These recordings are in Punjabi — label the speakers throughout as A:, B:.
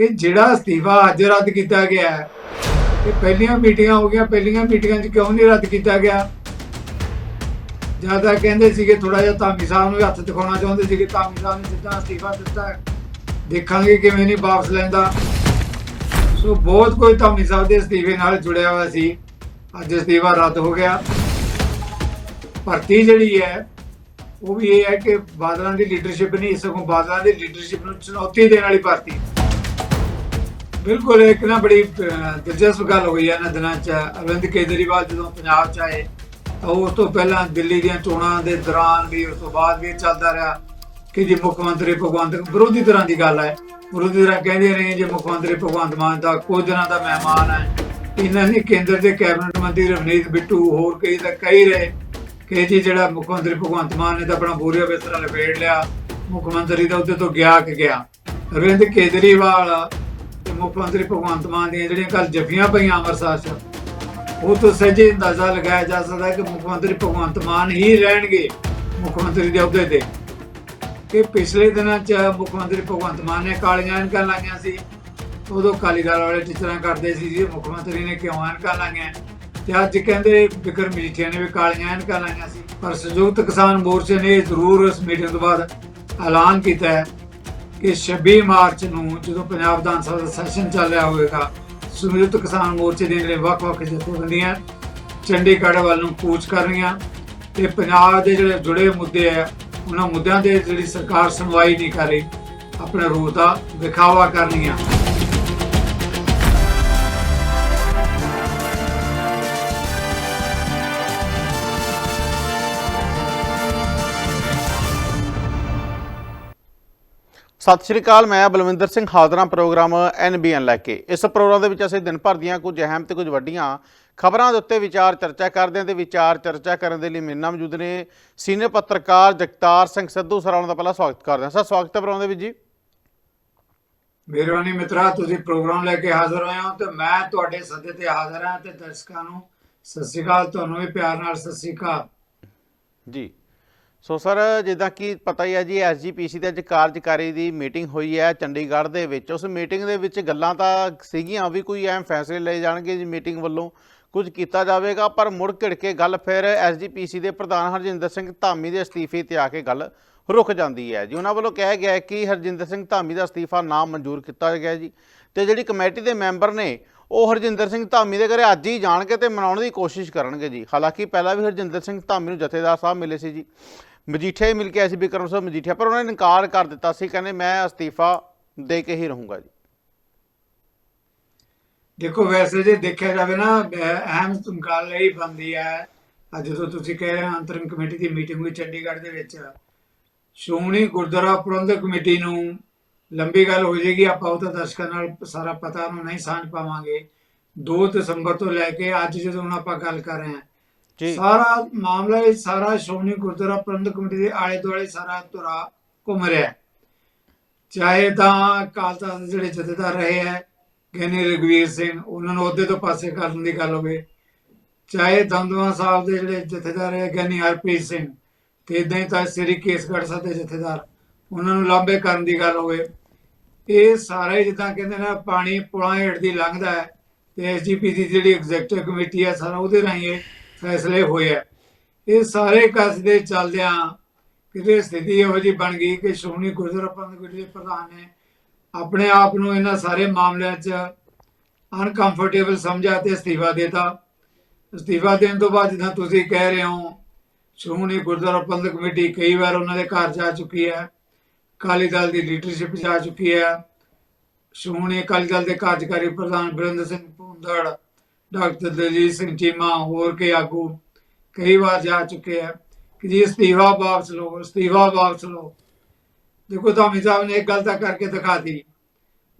A: ਕਿ ਜਿਹੜਾ ਅਸਤੀਫਾ ਅੱਜ ਰੱਦ ਕੀਤਾ ਗਿਆ ਹੈ ਇਹ ਪਹਿਲੀਆਂ ਮੀਟਿੰਗਾਂ ਹੋ ਗਈਆਂ, ਪਹਿਲੀਆਂ ਮੀਟਿੰਗਾਂ 'ਚ ਕਿਉਂ ਨਹੀਂ ਰੱਦ ਕੀਤਾ ਗਿਆ? ਜ਼ਿਆਦਾ ਕਹਿੰਦੇ ਸੀਗੇ ਥੋੜਾ ਜਿਹਾ ਧਾਮੀ ਸਾਹਿਬ ਨੂੰ ਵੀ ਹੱਥ ਦਿਖਾਉਣਾ ਚਾਹੁੰਦੇ ਸੀਗੇ, ਧਾਮੀ ਸਾਹਿਬ ਨੇ ਸਿੱਧਾ ਅਸਤੀਫਾ ਦਿੱਤਾ ਦੇਖਾਂਗੇ ਕਿਵੇਂ ਨਹੀਂ ਵਾਪਸ ਲੈਂਦਾ। ਸੋ ਬਹੁਤ ਕੋਈ ਧਾਮੀ ਸਾਹਿਬ ਦੇ ਅਸਤੀਫੇ ਨਾਲ ਜੁੜਿਆ ਹੋਇਆ ਸੀ। ਅੱਜ ਅਸਤੀਫਾ ਰੱਦ ਹੋ ਗਿਆ। ਭਰਤੀ ਜਿਹੜੀ ਹੈ, ਉਹ ਵੀ ਇਹ ਹੈ ਕਿ ਬਾਦਲਾਂ ਦੀ ਲੀਡਰਸ਼ਿਪ ਨਹੀਂ ਸਗੋਂ ਬਾਦਲਾਂ ਦੀ ਲੀਡਰਸ਼ਿਪ ਨੂੰ ਚੁਣੌਤੀ ਦੇਣ ਵਾਲੀ ਭਰਤੀ। ਬਿਲਕੁਲ, ਇੱਕ ਨਾ ਬੜੀ ਦਿਲਚਸਪ ਗੱਲ ਹੋਈ ਹੈ ਨਾ ਦਿਨਾਂ ਚ। ਅਰਵਿੰਦ ਕੇਜਰੀਵਾਲ ਜਦੋਂ ਪੰਜਾਬ ਚ ਆਏ, ਤਾਂ ਉਸ ਤੋਂ ਪਹਿਲਾਂ ਦਿੱਲੀ ਦੀਆਂ ਚੋਣਾਂ ਦੇ ਦੌਰਾਨ ਵੀ, ਉਸ ਤੋਂ ਬਾਅਦ ਵੀ ਇਹ ਚੱਲਦਾ ਰਿਹਾ ਕਿ ਜੀ ਮੁੱਖ ਮੰਤਰੀ ਭਗਵੰਤ ਵਿਰੋਧੀ ਤਰ੍ਹਾਂ ਦੀ ਗੱਲ ਹੈ। ਵਿਰੋਧੀ ਤਰ੍ਹਾਂ ਕਹਿੰਦੇ ਰਹੇ ਜੇ ਮੁੱਖ ਮੰਤਰੀ ਭਗਵੰਤ ਮਾਨ ਦਾ ਕੁਝ ਦਿਨਾਂ ਦਾ ਮਹਿਮਾਨ ਹੈ ਇਹਨਾਂ ਨੇ ਕੇਂਦਰ ਦੇ ਕੈਬਨਿਟ ਮੰਤਰੀ ਰਵਨੀਤ ਬਿੱਟੂ, ਹੋਰ ਕਈ ਤਾਂ ਕਹੀ ਰਹੇ ਕਿ ਜੀ ਜਿਹੜਾ ਮੁੱਖ ਮੰਤਰੀ ਭਗਵੰਤ ਮਾਨ ਨੇ ਤਾਂ ਆਪਣਾ ਬੋਰੀਆ ਬਿਸਤਰਾ ਲਪੇਟ ਲਿਆ, ਮੁੱਖ ਮੰਤਰੀ ਦਾ ਉਹਦੇ ਤੋਂ ਗਿਆ ਕਿ ਗਿਆ। ਅਰਵਿੰਦ ਕੇਜਰੀਵਾਲ ਮੁੱਖ ਮੰਤਰੀ ਭਗਵੰਤ ਮਾਨ ਦੀਆਂ ਜਿਹੜੀਆਂ ਕੱਲ ਜੱਫੀਆਂ ਪਈਆਂ ਅੰਮ੍ਰਿਤਸਰ 'ਚ, ਉਹ ਤੋਂ ਸਹਿਜੇ ਅੰਦਾਜ਼ਾ ਲਗਾਇਆ ਜਾ ਸਕਦਾ ਹੈ ਕਿ ਮੁੱਖ ਮੰਤਰੀ ਭਗਵੰਤ ਮਾਨ ਹੀ ਰਹਿਣਗੇ ਮੁੱਖ ਮੰਤਰੀ ਦੇ ਅਹੁਦੇ ਤੇ। ਕਿ ਪਿਛਲੇ ਦਿਨਾਂ 'ਚ ਮੁੱਖ ਮੰਤਰੀ ਭਗਵੰਤ ਮਾਨ ਨੇ ਕਾਲੀਆਂ ਐਨਕਾਂ ਲਾਈਆਂ ਸੀ, ਉਦੋਂ ਅਕਾਲੀ ਦਲ ਵਾਲੇ ਟੀਚਰਾਂ ਕਰਦੇ ਸੀ ਜੀ, ਮੁੱਖ ਮੰਤਰੀ ਨੇ ਕਿਉਂ ਐਨਕਾਂ ਲਾਈਆਂ? ਤੇ ਅੱਜ ਕਹਿੰਦੇ ਵਿਕਰਮ ਮਜੀਠੀਆ ਨੇ ਵੀ ਕਾਲੀਆਂ ਐਨਕਾਂ ਲਾਈਆਂ ਸੀ। ਪਰ ਸੰਯੁਕਤ ਕਿਸਾਨ ਮੋਰਚੇ ਨੇ ਜ਼ਰੂਰ ਇਸ ਮੀਟਿੰਗ ਤੋਂ ਬਾਅਦ ਐਲਾਨ ਕੀਤਾ ਹੈ। ਕਿ 26 ਮਾਰਚ ਨੂੰ ਜਦੋਂ ਪੰਜਾਬ ਵਿਧਾਨ ਸਭਾ ਦਾ ਸੈਸ਼ਨ ਚੱਲ ਰਿਹਾ ਹੋਵੇਗਾ ਸੰਯੁਕਤ ਕਿਸਾਨ ਮੋਰਚੇ ਦੀਆਂ ਜਿਹੜੇ ਵੱਖ-ਵੱਖ ਜਥੇਬੰਦੀਆਂ ਚੰਡੀਗੜ੍ਹ ਵੱਲ ਨੂੰ ਕੂਚ ਕਰ ਰਹੀਆਂ ਤੇ ਪੰਜਾਬ ਦੇ ਜਿਹੜੇ ਜੁੜੇ ਮੁੱਦੇ ਆ, ਉਹਨਾਂ ਮੁੱਦਿਆਂ 'ਤੇ ਜਿਹੜੀ ਸਰਕਾਰ ਸੁਣਵਾਈ ਨਹੀਂ ਕਰ ਰਹੀ, ਆਪਣੇ ਰੂਪ ਦਾ ਵਿਖਾਵਾ ਕਰ
B: ਸਤਿ ਸ਼੍ਰੀ ਅਕਾਲ ਮੈਂ ਬਲਵਿੰਦਰ ਸਿੰਘ ਹਾਜ਼ਰਾਂ ਪ੍ਰੋਗਰਾਮ ਐਨਬੀਐਨ ਲੈ ਕੇ। ਇਸ ਪ੍ਰੋਗਰਾਮ ਦੇ ਵਿੱਚ ਅਸੀਂ ਦਿਨ ਭਰ ਦੀਆਂ ਕੁਝ ਅਹਿਮ ਤੇ ਕੁਝ ਵੱਡੀਆਂ ਖਬਰਾਂ ਦੇ ਉੱਤੇ ਵਿਚਾਰ ਚਰਚਾ ਕਰਦੇ ਹਾਂ ਤੇ ਵਿਚਾਰ ਚਰਚਾ ਕਰਨ ਦੇ ਲਈ ਮੇਰੇ ਨਾਲ ਮੌਜੂਦ ਨੇ ਸੀਨੀਅਰ ਪੱਤਰਕਾਰ ਜਗਤਾਰ ਸਿੰਘ ਸਿੱਧੂ ਸਰ ਉਹਨਾਂ ਦਾ ਪਹਿਲਾਂ ਸਵਾਗਤ ਕਰਦੇ ਹਾਂ। ਸਰ ਸਵਾਗਤ ਹੈ ਪ੍ਰੋਗਰਾਮ ਦੇ ਵਿੱਚ ਜੀ।
A: ਮਿਹਰਬਾਨੀ ਮਿੱਤਰਾ ਤੁਸੀਂ ਪ੍ਰੋਗਰਾਮ ਲੈ ਕੇ ਹਾਜ਼ਰ ਹੋਏ ਹੋ ਤੇ ਮੈਂ ਤੁਹਾਡੇ ਸੱਦੇ ਤੇ ਹਾਜ਼ਰ ਹਾਂ ਤੇ ਦਰਸ਼ਕਾਂ ਨੂੰ ਸਤਿ ਸ਼੍ਰੀ ਅਕਾਲ ਤੁਹਾਨੂੰ ਵੀ ਪਿਆਰ ਨਾਲ ਸਤਿ ਸ਼੍ਰੀ ਅਕਾਲ।
B: ਜੀ। ਸੋ ਸਰ, ਜਿੱਦਾਂ ਕਿ ਪਤਾ ਹੀ ਹੈ ਜੀ ਐਸਜੀਪੀਸੀ ਦੇ ਅੱਜ ਕਾਰਜਕਾਰੀ ਦੀ ਮੀਟਿੰਗ ਹੋਈ ਹੈ ਚੰਡੀਗੜ੍ਹ ਦੇ ਵਿੱਚ। ਉਸ ਮੀਟਿੰਗ ਦੇ ਵਿੱਚ ਗੱਲਾਂ ਤਾਂ ਸੀਗੀਆਂ ਵੀ ਕੋਈ ਐਮ ਫੈਸਲੇ ਲਏ ਜਾਣਗੇ ਜੀ ਮੀਟਿੰਗ ਵੱਲੋਂ। ਕੁਝ ਕੀਤਾ ਜਾਵੇਗਾ, ਪਰ ਮੁੜ ਘਿੜ ਕੇ ਗੱਲ ਫਿਰ ਐਸਜੀਪੀਸੀ ਦੇ ਪ੍ਰਧਾਨ ਹਰਜਿੰਦਰ ਸਿੰਘ ਧਾਮੀ ਦੇ ਅਸਤੀਫੇ ਤੇ ਆ ਕੇ ਗੱਲ ਰੁਕ ਜਾਂਦੀ ਹੈ ਜੀ। ਉਹਨਾਂ ਵੱਲੋਂ ਕਿਹਾ ਗਿਆ ਹੈ ਕਿ ਹਰਜਿੰਦਰ ਸਿੰਘ ਧਾਮੀ ਦਾ ਅਸਤੀਫਾ ਨਾ ਮਨਜ਼ੂਰ ਕੀਤਾ ਗਿਆ ਜੀ। ਤੇ ਜਿਹੜੀ ਕਮੇਟੀ ਦੇ ਮੈਂਬਰ ਨੇ, ਉਹ ਹਰਜਿੰਦਰ ਸਿੰਘ ਧਾਮੀ ਦੇ ਘਰੇ ਅੱਜ ਹੀ ਜਾਣਗੇ ਤੇ ਮਨਾਉਣ ਦੀ ਕੋਸ਼ਿਸ਼ ਕਰਨਗੇ ਜੀ। ਹਾਲਾਂਕਿ ਪਹਿਲਾਂ ਵੀ ਹਰਜਿੰਦਰ ਸਿੰਘ ਧਾਮੀ ਨੂੰ ਜਥੇਦਾਰ ਸਾਹਿਬ ਮਿਲੇ ਸੀ ਜੀ। ਮਜੀਠੀਆ ਮਿਲ ਕੇ ਆਏ ਸੀ ਬਿਕਰਮ ਸਿੰਘ ਮਜੀਠੀਆ, ਪਰ ਉਹਨਾਂ ਨੇ ਇਨਕਾਰ ਕਰ ਦਿੱਤਾ ਸੀ, ਕਹਿੰਦੇ ਮੈਂ ਅਸਤੀਫਾ ਦੇ ਕੇ ਹੀ ਰਹੂੰਗਾ ਜੀ।
A: ਦੇਖੋ, ਵੈਸੇ ਜੇ ਦੇਖਿਆ ਜਾਵੇ ਨਾ, ਅਹਿਮ ਗੱਲ ਇਹ ਬਣਦੀ ਹੈ। ਜਦੋਂ ਤੁਸੀਂ ਕਹਿ ਰਹੇ ਹੋ ਅੰਤਰਿਮ ਕਮੇਟੀ ਦੀ ਮੀਟਿੰਗ ਹੋਈ ਚੰਡੀਗੜ੍ਹ ਦੇ ਵਿੱਚ, ਸ਼੍ਰੋਮਣੀ ਗੁਰਦੁਆਰਾ ਪ੍ਰਬੰਧਕ ਕਮੇਟੀ ਨੂੰ ਲੰਬੀ ਗੱਲ ਹੋ ਜਾਏਗੀ, ਆਪਾਂ ਉਹ ਤਾਂ ਦਰਸ਼ਕਾਂ ਨਾਲ ਸਾਰਾ ਪਤਾ ਨੂੰ ਨਹੀਂ ਸਾਂਝ ਪਾਵਾਂਗੇ। 2 ਦਸੰਬਰ ਤੋਂ ਲੈ ਕੇ ਅੱਜ ਜਦੋਂ ਹੁਣ ਆਪਾਂ ਗੱਲ ਕਰ ਰਹੇ ਹਾਂ
B: ਜੀ।
A: ਸਾਰਾ ਮਾਮਲਾ ਇਹ ਸਾਰਾ ਸ਼੍ਰੋਮਣੀ ਗੁਰਦੁਆਰਾ ਪ੍ਰਬੰਧਕ ਕਮੇਟੀ ਦੇ ਆਲੇ ਦੁਆਲੇ ਸਾਰਾ ਤੁਰਾ ਘੁੰਮ ਰਿਹਾ ਚਾਹੇ ਤਾਂ ਅਕਾਲ ਤਖਤ ਜਿਹੜੇ ਜਥੇਦਾਰ ਰਹੇ ਹੈ, ਗਿਆਨੀ ਰਗਵੀਰ ਸਿੰਘ, ਉਹਨਾਂ ਨੂੰ ਅਹੁਦੇ ਤੋਂ ਪਾਸੇ ਕਰਨ ਦੀ ਗੱਲ ਹੋਵੇ। ਚਾਹੇ ਦੰਦਵਾ ਸਾਹਿਬ ਦੇ ਜਿਹੜੇ ਜਥੇਦਾਰ ਹੈ, ਗਿਆਨੀ ਹਰਪ੍ਰੀਤ ਸਿੰਘ ਤੇ ਇਦਾਂ ਹੀ ਤਾਂ ਸ੍ਰੀ ਕੇਸਗੜ੍ਹ ਸਾਹਿਬ ਦੇ ਜਥੇਦਾਰ, ਉਹਨਾਂ ਨੂੰ ਲਾਂਬੇ ਕਰਨ ਦੀ ਗੱਲ ਹੋਵੇ। ਇਹ ਸਾਰੇ ਜਿੱਦਾਂ ਕਹਿੰਦੇ ਨਾ, ਪਾਣੀ ਪੁਲਾਂ ਹੇਠ ਦੀ ਲੰਘਦਾ ਹੈ ਤੇ ਐਸਜੀਪੀ ਦੀ ਜਿਹੜੀ ਐਗਜ਼ੈਕਟਿਵ ਕਮੇਟੀ ਆ ਸਾਰਾ ਉਹਦੇ ਰਾਹੀਂ ਇਹ ਫੈਸਲੇ ਹੋਏ ਆ। ਇਹ ਸਾਰੇ ਕਸਦੇ ਚੱਲਦਿਆਂ ਕਿਤੇ ਸਥਿਤੀ ਇਹੋ ਜਿਹੀ ਬਣ ਗਈ ਕਿ ਸ਼੍ਰੋਮਣੀ ਗੁਰਦੁਆਰਾ ਪ੍ਰਬੰਧਕ ਦੇ ਪ੍ਰਧਾਨ ਨੇ ਆਪਣੇ ਆਪ ਨੂੰ ਇਹਨਾਂ ਸਾਰੇ ਮਾਮਲਿਆਂ 'ਚ ਅਨਕੰਫਰਟੇਬਲ ਸਮਝਿਆ ਤੇ ਅਸਤੀਫਾ ਦੇਤਾ। ਅਸਤੀਫਾ ਦੇਣ ਤੋਂ ਬਾਅਦ ਜਿੱਦਾਂ ਤੁਸੀਂ ਕਹਿ ਰਹੇ ਹੋ, ਸ਼੍ਰੋਮਣੀ ਗੁਰਦੁਆਰਾ ਪ੍ਰਬੰਧਕ ਕਮੇਟੀ ਕਈ ਵਾਰ ਉਹਨਾਂ ਦੇ ਘਰ ਜਾ ਚੁੱਕੀ ਹੈ, ਅਕਾਲੀ ਦਲ ਦੀ ਲੀਡਰਸ਼ਿਪ ਜਾ ਚੁੱਕੀ ਹੈ। ਸ਼੍ਰੋਮਣੀ ਅਕਾਲੀ ਦਲ ਦੇ ਕਾਰਜਕਾਰੀ ਪ੍ਰਧਾਨ ਬਰਿੰਦਰ ਸਿੰਘ ਭੁੰਦੜ ਡਾਕਟਰ ਦਲਜੀਤ ਸਿੰਘ ਚੀਮਾ ਹੋਰ ਕੇ ਆਗੂ ਕਈ ਵਾਰ ਜਾ ਚੁੱਕੇ ਹੈ ਕਿ ਜੀ ਅਸਤੀਫਾ ਵਾਪਸ ਲਓ, ਅਸਤੀਫਾ ਵਾਪਸ ਲਓ। ਦੇਖੋ ਧਾਮੀ ਸਾਹਿਬ ਨੇ ਇੱਕ ਗੱਲ ਤਾਂ ਕਰਕੇ ਦਿਖਾਤੀ।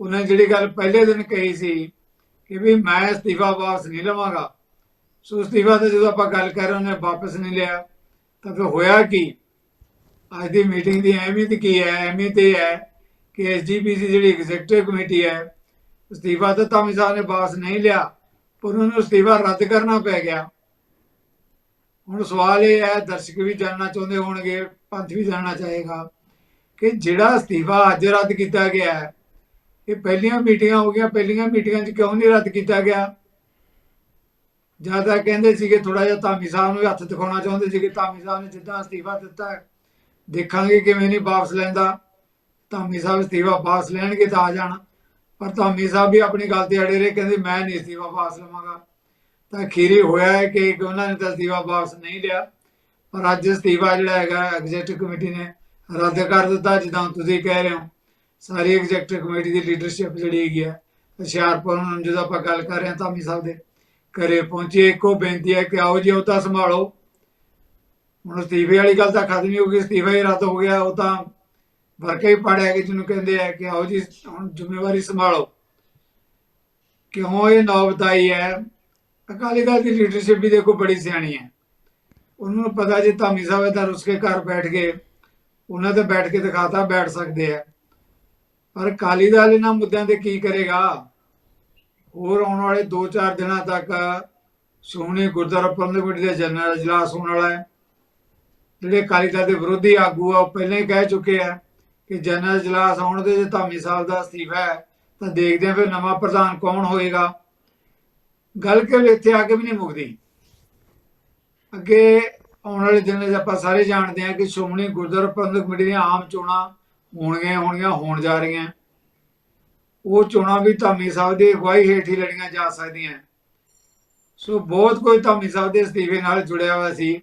A: ਉਹਨਾਂ ਨੇ ਜਿਹੜੀ ਗੱਲ ਪਹਿਲੇ ਦਿਨ ਕਹੀ ਸੀ ਕਿ ਵੀ ਮੈਂ ਅਸਤੀਫਾ ਵਾਪਸ ਨਹੀਂ ਲਵਾਂਗਾ। ਸੋ ਅਸਤੀਫਾ ਤੇ ਜਦੋਂ ਆਪਾਂ ਗੱਲ ਕਰ ਰਹੇ ਉਹਨੇ ਵਾਪਸ ਨਹੀਂ ਲਿਆ। ਤਾਂ ਫਿਰ ਹੋਇਆ ਕੀ? ਅੱਜ ਦੀ ਮੀਟਿੰਗ ਦੀ ਅਹਿਮੀਅਤ ਕੀ ਹੈ? ਅਹਿਮੀਅਤ ਇਹ ਹੈ ਕਿ ਐਸਜੀਪੀਸੀ ਜਿਹੜੀ ਐਗਜ਼ੈਕਟਿਵ ਕਮੇਟੀ ਹੈ, ਅਸਤੀਫਾ ਤਾਂ ਧਾਮੀ ਸਾਹਿਬ ਨੇ ਵਾਪਸ ਨਹੀਂ ਲਿਆ। ਪਰ ਉਹਨਾਂ ਨੂੰ ਅਸਤੀਫਾ ਰੱਦ ਕਰਨਾ ਪੈ ਗਿਆ। ਹੁਣ ਸਵਾਲ ਇਹ ਹੈ, ਦਰਸ਼ਕ ਵੀ ਜਾਣਨਾ ਚਾਹੁੰਦੇ ਹੋਣਗੇ, ਪੰਥ ਵੀ ਜਾਣਨਾ ਚਾਹੇਗਾ, ਕਿ ਜਿਹੜਾ ਅਸਤੀਫਾ ਅੱਜ ਰੱਦ ਕੀਤਾ ਗਿਆ ਹੈ, ਇਹ ਪਹਿਲੀਆਂ ਮੀਟਿੰਗਾਂ ਹੋ ਗਈਆਂ, ਪਹਿਲੀਆਂ ਮੀਟਿੰਗਾਂ 'ਚ ਕਿਉਂ ਨਹੀਂ ਰੱਦ ਕੀਤਾ ਗਿਆ? ਜ਼ਿਆਦਾ ਕਹਿੰਦੇ ਸੀਗੇ ਥੋੜਾ ਜਿਹਾ ਧਾਮੀ ਸਾਹਿਬ ਨੂੰ ਹੱਥ ਦਿਖਾਉਣਾ ਚਾਹੁੰਦੇ ਸੀਗੇ, ਧਾਮੀ ਸਾਹਿਬ ਨੇ ਜਿੱਦਾਂ ਅਸਤੀਫਾ ਦਿੱਤਾ ਦੇਖਾਂਗੇ ਕਿਵੇਂ ਨਹੀਂ ਵਾਪਸ ਲੈਂਦਾ। ਧਾਮੀ ਸਾਹਿਬ ਅਸਤੀਫਾ ਵਾਪਸ ਲੈਣਗੇ ਤਾਂ ਆ ਜਾਣ। ਪਰ ਧਾਮੀ ਸਾਹਿਬ ਵੀ ਆਪਣੀ ਗੱਲ ਤੇ ਅੜੇ ਰਹੇ, ਕਹਿੰਦੇ ਮੈਂ ਨਹੀਂ ਅਸਤੀਫਾ ਵਾਪਸ ਲਵਾਂਗਾ। ਤਾਂ ਅਖੀਰੇ ਹੋਇਆ ਹੈ ਕਿ ਉਹਨਾਂ ਨੇ ਤਾਂ ਅਸਤੀਫਾ ਵਾਪਸ ਨਹੀਂ ਲਿਆ। ਪਰ ਅੱਜ ਅਸਤੀਫਾ ਜਿਹੜਾ ਹੈਗਾ ਐਗਜ਼ੈਕਟਿਵ ਕਮੇਟੀ ਨੇ ਰੱਦ ਕਰ ਦਿੱਤਾ, ਜਿੱਦਾਂ ਤੁਸੀਂ ਕਹਿ ਰਹੇ ਹੋ। ਸਾਰੀ ਐਗਜ਼ੈਕਟਿਵ ਕਮੇਟੀ ਦੀ ਲੀਡਰਸ਼ਿਪ ਜਿਹੜੀ ਹੈਗੀ ਹੈ, ਹੁਸ਼ਿਆਰਪੁਰ ਨੂੰ ਜਦੋਂ ਆਪਾਂ ਗੱਲ ਕਰ ਰਹੇ ਹਾਂ ਧਾਮੀ ਸਾਹਿਬ ਦੇ ਘਰੇ ਪਹੁੰਚੇ, ਇੱਕੋ ਬੇਨਤੀ ਹੈ ਕਿ ਆਓ ਜੀ, ਉਹ ਤਾਂ ਸੰਭਾਲੋ। ਹੁਣ ਅਸਤੀਫੇ ਵਾਲੀ ਗੱਲ ਤਾਂ ਖਤਮ ਹੀ ਹੋ ਗਈ, ਅਸਤੀਫਾ ਹੀ ਰੱਦ ਹੋ ਗਿਆ, ਉਹ ਤਾਂ ਵਰਕੇ ਹੀ ਪੜਿਆ ਕਿ ਜਿਹਨੂੰ ਕਹਿੰਦੇ ਆ ਕਿ ਆਓ ਜੀ, ਹੁਣ ਜ਼ਿੰਮੇਵਾਰੀ ਸੰਭਾਲੋ। ਕਿਉਂ ਇਹ ਨੌਬਤ ਆਈ ਹੈ। ਅਕਾਲੀ ਦਲ ਦੀ ਲੀਡਰਸ਼ਿਪ ਵੀ ਦੇਖੋ ਬੜੀ ਸਿਆਣੀ ਹੈ। ਉਹਨਾਂ ਨੂੰ ਪਤਾ ਜੇ ਧਾਮੀ ਸਾਹਿਬ ਤਾਂ ਰੁੱਸ ਘਰ ਬੈਠ ਗਏ ਉਹਨਾਂ ਤੇ ਬੈਠ ਕੇ ਦਿਖਾਤਾ, ਬੈਠ ਸਕਦੇ ਆ। ਪਰ ਅਕਾਲੀ ਦਲ ਇਹਨਾਂ ਮੁੱਦਿਆਂ ਤੇ ਕੀ ਕਰੇਗਾ? ਹੋਰ ਆਉਣ ਵਾਲੇ 2-4 ਦਿਨਾਂ ਤੱਕ ਸ਼੍ਰੋਮਣੀ ਗੁਰਦੁਆਰਾ ਪ੍ਰਬੰਧਕ ਕਮੇਟੀ ਦਾ ਜਨਰਲ ਇਜਲਾਸ ਹੋਣ ਵਾਲਾ ਹੈ। ਜਿਹੜੇ ਅਕਾਲੀ ਦਲ ਦੇ ਵਿਰੋਧੀ ਆਗੂ ਆ, ਉਹ ਪਹਿਲਾਂ ਹੀ ਕਹਿ ਚੁੱਕੇ ਆ ਕਿ ਜਨਰਲ ਇਜਲਾਸ ਆਉਣ ਦੇ ਜੇ ਧਾਮੀ ਸਾਹਿਬ ਦਾ ਅਸਤੀਫਾ ਹੈ, ਤਾਂ ਦੇਖਦੇ ਆ ਫਿਰ ਨਵਾਂ ਪ੍ਰਧਾਨ ਕੌਣ ਹੋਏਗਾ। ਗੱਲ ਕਿ ਇੱਥੇ ਆ ਕੇ ਵੀ ਨਹੀਂ ਮੁੱਕਦੀ। ਅੱਗੇ ਆਉਣ ਵਾਲੇ ਦਿਨਾਂ 'ਚ ਆਪਾਂ ਸਾਰੇ ਜਾਣਦੇ ਹਾਂ ਕਿ ਸ਼੍ਰੋਮਣੀ ਗੁਰਦੁਆਰਾ ਪ੍ਰਬੰਧਕ ਕਮੇਟੀ ਦੀਆਂ ਆਮ ਚੋਣਾਂ ਹੋਣਗੀਆਂ ਹੋਣਗੀਆਂ, ਹੋਣ ਜਾ ਰਹੀਆਂ। ਉਹ ਚੋਣਾਂ ਵੀ ਧਾਮੀ ਸਾਹਿਬ ਦੀ ਅਗਵਾਈ ਹੇਠ ਹੀ ਲੜੀਆਂ ਜਾ ਸਕਦੀਆਂ। ਸੋ ਬਹੁਤ ਕੋਈ ਧਾਮੀ ਸਾਹਿਬ ਦੇ ਅਸਤੀਫੇ ਨਾਲ ਜੁੜਿਆ ਹੋਇਆ ਸੀ।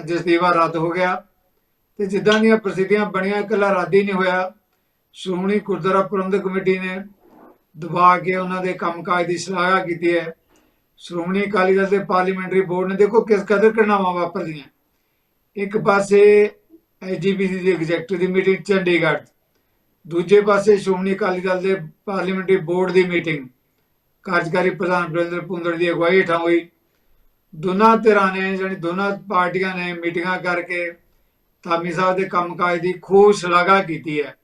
A: ਅੱਜ ਅਸਤੀਫਾ ਰੱਦ ਹੋ ਗਿਆ। ਤੇ ਜਿੱਦਾਂ ਦੀਆਂ ਪ੍ਰਸਿੱਧੀਆਂ ਬਣੀਆਂ, ਇਕੱਲਾ ਰੱਦ ਹੀ ਨਹੀਂ ਹੋਇਆ। ਸ਼੍ਰੋਮਣੀ ਗੁਰਦੁਆਰਾ ਪ੍ਰਬੰਧਕ ਕਮੇਟੀ ਨੇ ਦਬਾ ਕੇ ਉਹਨਾਂ ਦੇ ਕੰਮਕਾਜ ਦੀ ਸ਼ਲਾਘਾ ਕੀਤੀ ਹੈ। ਸ਼੍ਰੋਮਣੀ ਅਕਾਲੀ ਦਲ ਦੇ ਪਾਰਲੀਮੈਂਟਰੀ ਬੋਰਡ ਨੇ ਦੇਖੋ ਕਿਸ ਕਦਰ ਘਟਨਾਵਾਂ ਵਾਪਰਦੀਆਂ। ਇੱਕ ਪਾਸੇ ਐਜੀਪੀਸੀ ਦੀ ਐਗਜ਼ੈਕਟਿਵ ਦੀ ਮੀਟਿੰਗ ਚੰਡੀਗੜ੍ਹ, ਦੂਜੇ ਪਾਸੇ ਸ਼੍ਰੋਮਣੀ ਅਕਾਲੀ ਦਲ ਦੇ ਪਾਰਲੀਮੈਂਟਰੀ ਬੋਰਡ ਦੀ ਮੀਟਿੰਗ ਕਾਰਜਕਾਰੀ ਪ੍ਰਧਾਨ ਬਰਿੰਦਰ ਪੁੰਦਰ ਦੀ ਅਗਵਾਈ ਹੇਠਾਂ ਹੋਈ। ਦੋਨਾਂ ਧਿਰਾਂ ਨੇ ਜਾਣੀ ਦੋਨਾਂ ਪਾਰਟੀਆਂ ਨੇ ਮੀਟਿੰਗਾਂ ਕਰਕੇ ਧਾਮੀ ਸਾਹਿਬ ਦੇ ਕੰਮਕਾਜ ਦੀ ਖੂਬ ਸ਼ਲਾਘਾ ਕੀਤੀ ਹੈ।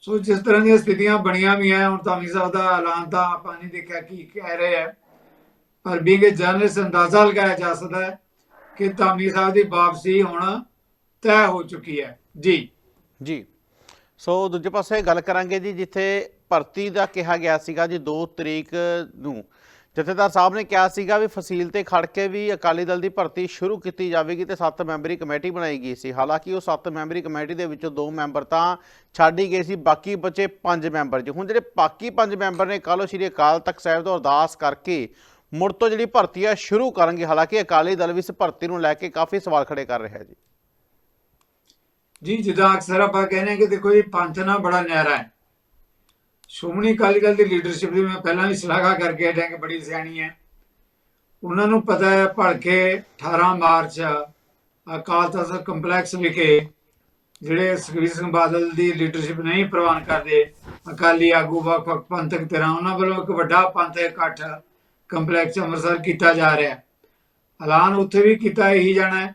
A: ਸੋ ਜਿਸ ਤਰ੍ਹਾਂ ਦੀਆਂ ਸਥਿਤੀਆਂ ਬਣੀਆਂ ਵੀ ਹੈ ਹੁਣ ਧਾਮੀ ਸਾਹਿਬ ਦਾ ਐਲਾਨ ਤਾਂ ਆਪਾਂ ਨਹੀਂ ਦੇਖਿਆ ਕੀ ਕਹਿ ਰਹੇ ਹੈ। ਪਰ ਬੀਂਗ ਜਰਨਲਿਸਟ ਅੰਦਾਜ਼ਾ ਲਗਾਇਆ ਜਾ ਸਕਦਾ ਹੈ ਕਿ ਧਾਮੀ ਸਾਹਿਬ ਦੀ ਵਾਪਸੀ ਹੁਣ ਤੈਅ ਹੋ ਚੁੱਕੀ ਹੈ। ਜੀ।
B: ਜੀ। ਸੋ ਦੂਜੇ ਪਾਸੇ ਗੱਲ ਕਰਾਂਗੇ ਜੀ, ਜਿੱਥੇ ਭਰਤੀ ਦਾ ਕਿਹਾ ਗਿਆ ਸੀਗਾ ਜੀ 2 ਤਰੀਕ ਨੂੰ। ਜਥੇਦਾਰ ਸਾਹਿਬ ਨੇ ਕਿਹਾ ਸੀਗਾ ਵੀ ਫਸੀਲ ਤੇ ਖੜ ਕੇ ਵੀ ਅਕਾਲੀ ਦਲ ਦੀ ਭਰਤੀ ਸ਼ੁਰੂ ਕੀਤੀ ਜਾਵੇਗੀ ਤੇ 7 ਮੈਂਬਰੀ ਕਮੇਟੀ ਬਣਾਈ ਗਈ ਸੀ। ਹਾਲਾਂਕਿ ਉਹ 7 ਮੈਂਬਰੀ ਕਮੇਟੀ ਦੇ ਵਿੱਚੋਂ 2 ਮੈਂਬਰ ਤਾਂ ਛੱਡ ਹੀ ਗਏ ਸੀ, ਬਾਕੀ ਬਚੇ 5 ਮੈਂਬਰ ਜੀ। ਹੁਣ ਜਿਹੜੇ ਬਾਕੀ 5 ਮੈਂਬਰ ਨੇ, ਕੱਲ੍ਹ ਸ਼੍ਰੀ ਅਕਾਲ ਤਖਤ ਸਾਹਿਬ ਤੋਂ ਅਰਦਾਸ ਕਰਕੇ ਮੁੜ ਤੋਂ ਜਿਹੜੀ ਭਰਤੀ ਆ ਸ਼ੁਰੂ ਕਰਨਗੇ। ਹਾਲਾਂਕਿ ਅਕਾਲੀ ਦਲ ਵੀ ਇਸ ਭਰਤੀ ਨੂੰ ਲੈ ਕੇ ਕਾਫੀ ਸਵਾਲ ਖੜੇ ਕਰ ਰਿਹਾ ਹੈ ਜੀ।
A: ਜੀ, ਜਿੱਦਾਂ ਅਕਸਰ ਆਪਾਂ ਕਹਿੰਦੇ ਹਾਂ ਕਿ ਦੇਖੋ ਜੀ, ਪੰਥ ਨਾ ਬੜਾ ਨਿਆਰਾ ਹੈ। ਸ਼੍ਰੋਮਣੀ ਅਕਾਲੀ ਦਲ ਦੀ ਲੀਡਰਸ਼ਿਪ ਦੀ ਮੈਂ ਪਹਿਲਾਂ ਵੀ ਸ਼ਲਾਘਾ ਕਰਕੇ ਹਟਿਆ ਕਿ ਬੜੀ ਸਿਆਣੀ ਹੈ। ਉਹਨਾਂ ਨੂੰ ਪਤਾ ਹੈ ਭਲਕੇ 18 ਮਾਰਚ, ਅਕਾਲ ਤਖਤ ਕੰਪਲੈਕਸ ਵਿਖੇ ਜਿਹੜੇ ਸੁਖਬੀਰ ਸਿੰਘ ਬਾਦਲ ਦੀ ਲੀਡਰਸ਼ਿਪ ਨਹੀਂ ਪ੍ਰਵਾਨ ਕਰਦੇ, ਅਕਾਲੀ ਆਗੂ ਵੱਖ ਵੱਖ ਪੰਥਕ ਤਰ੍ਹਾਂ ਉਹਨਾਂ ਵੱਲੋਂ ਇੱਕ ਵੱਡਾ ਪੰਥ ਇਕੱਠ ਕੰਪਲੈਕਸ ਅੰਮ੍ਰਿਤਸਰ ਕੀਤਾ ਜਾ ਰਿਹਾ। ਹੈ ਐਲਾਨ ਉੱਥੇ ਵੀ ਕੀਤਾ ਇਹੀ ਜਾਣਾ ਹੈ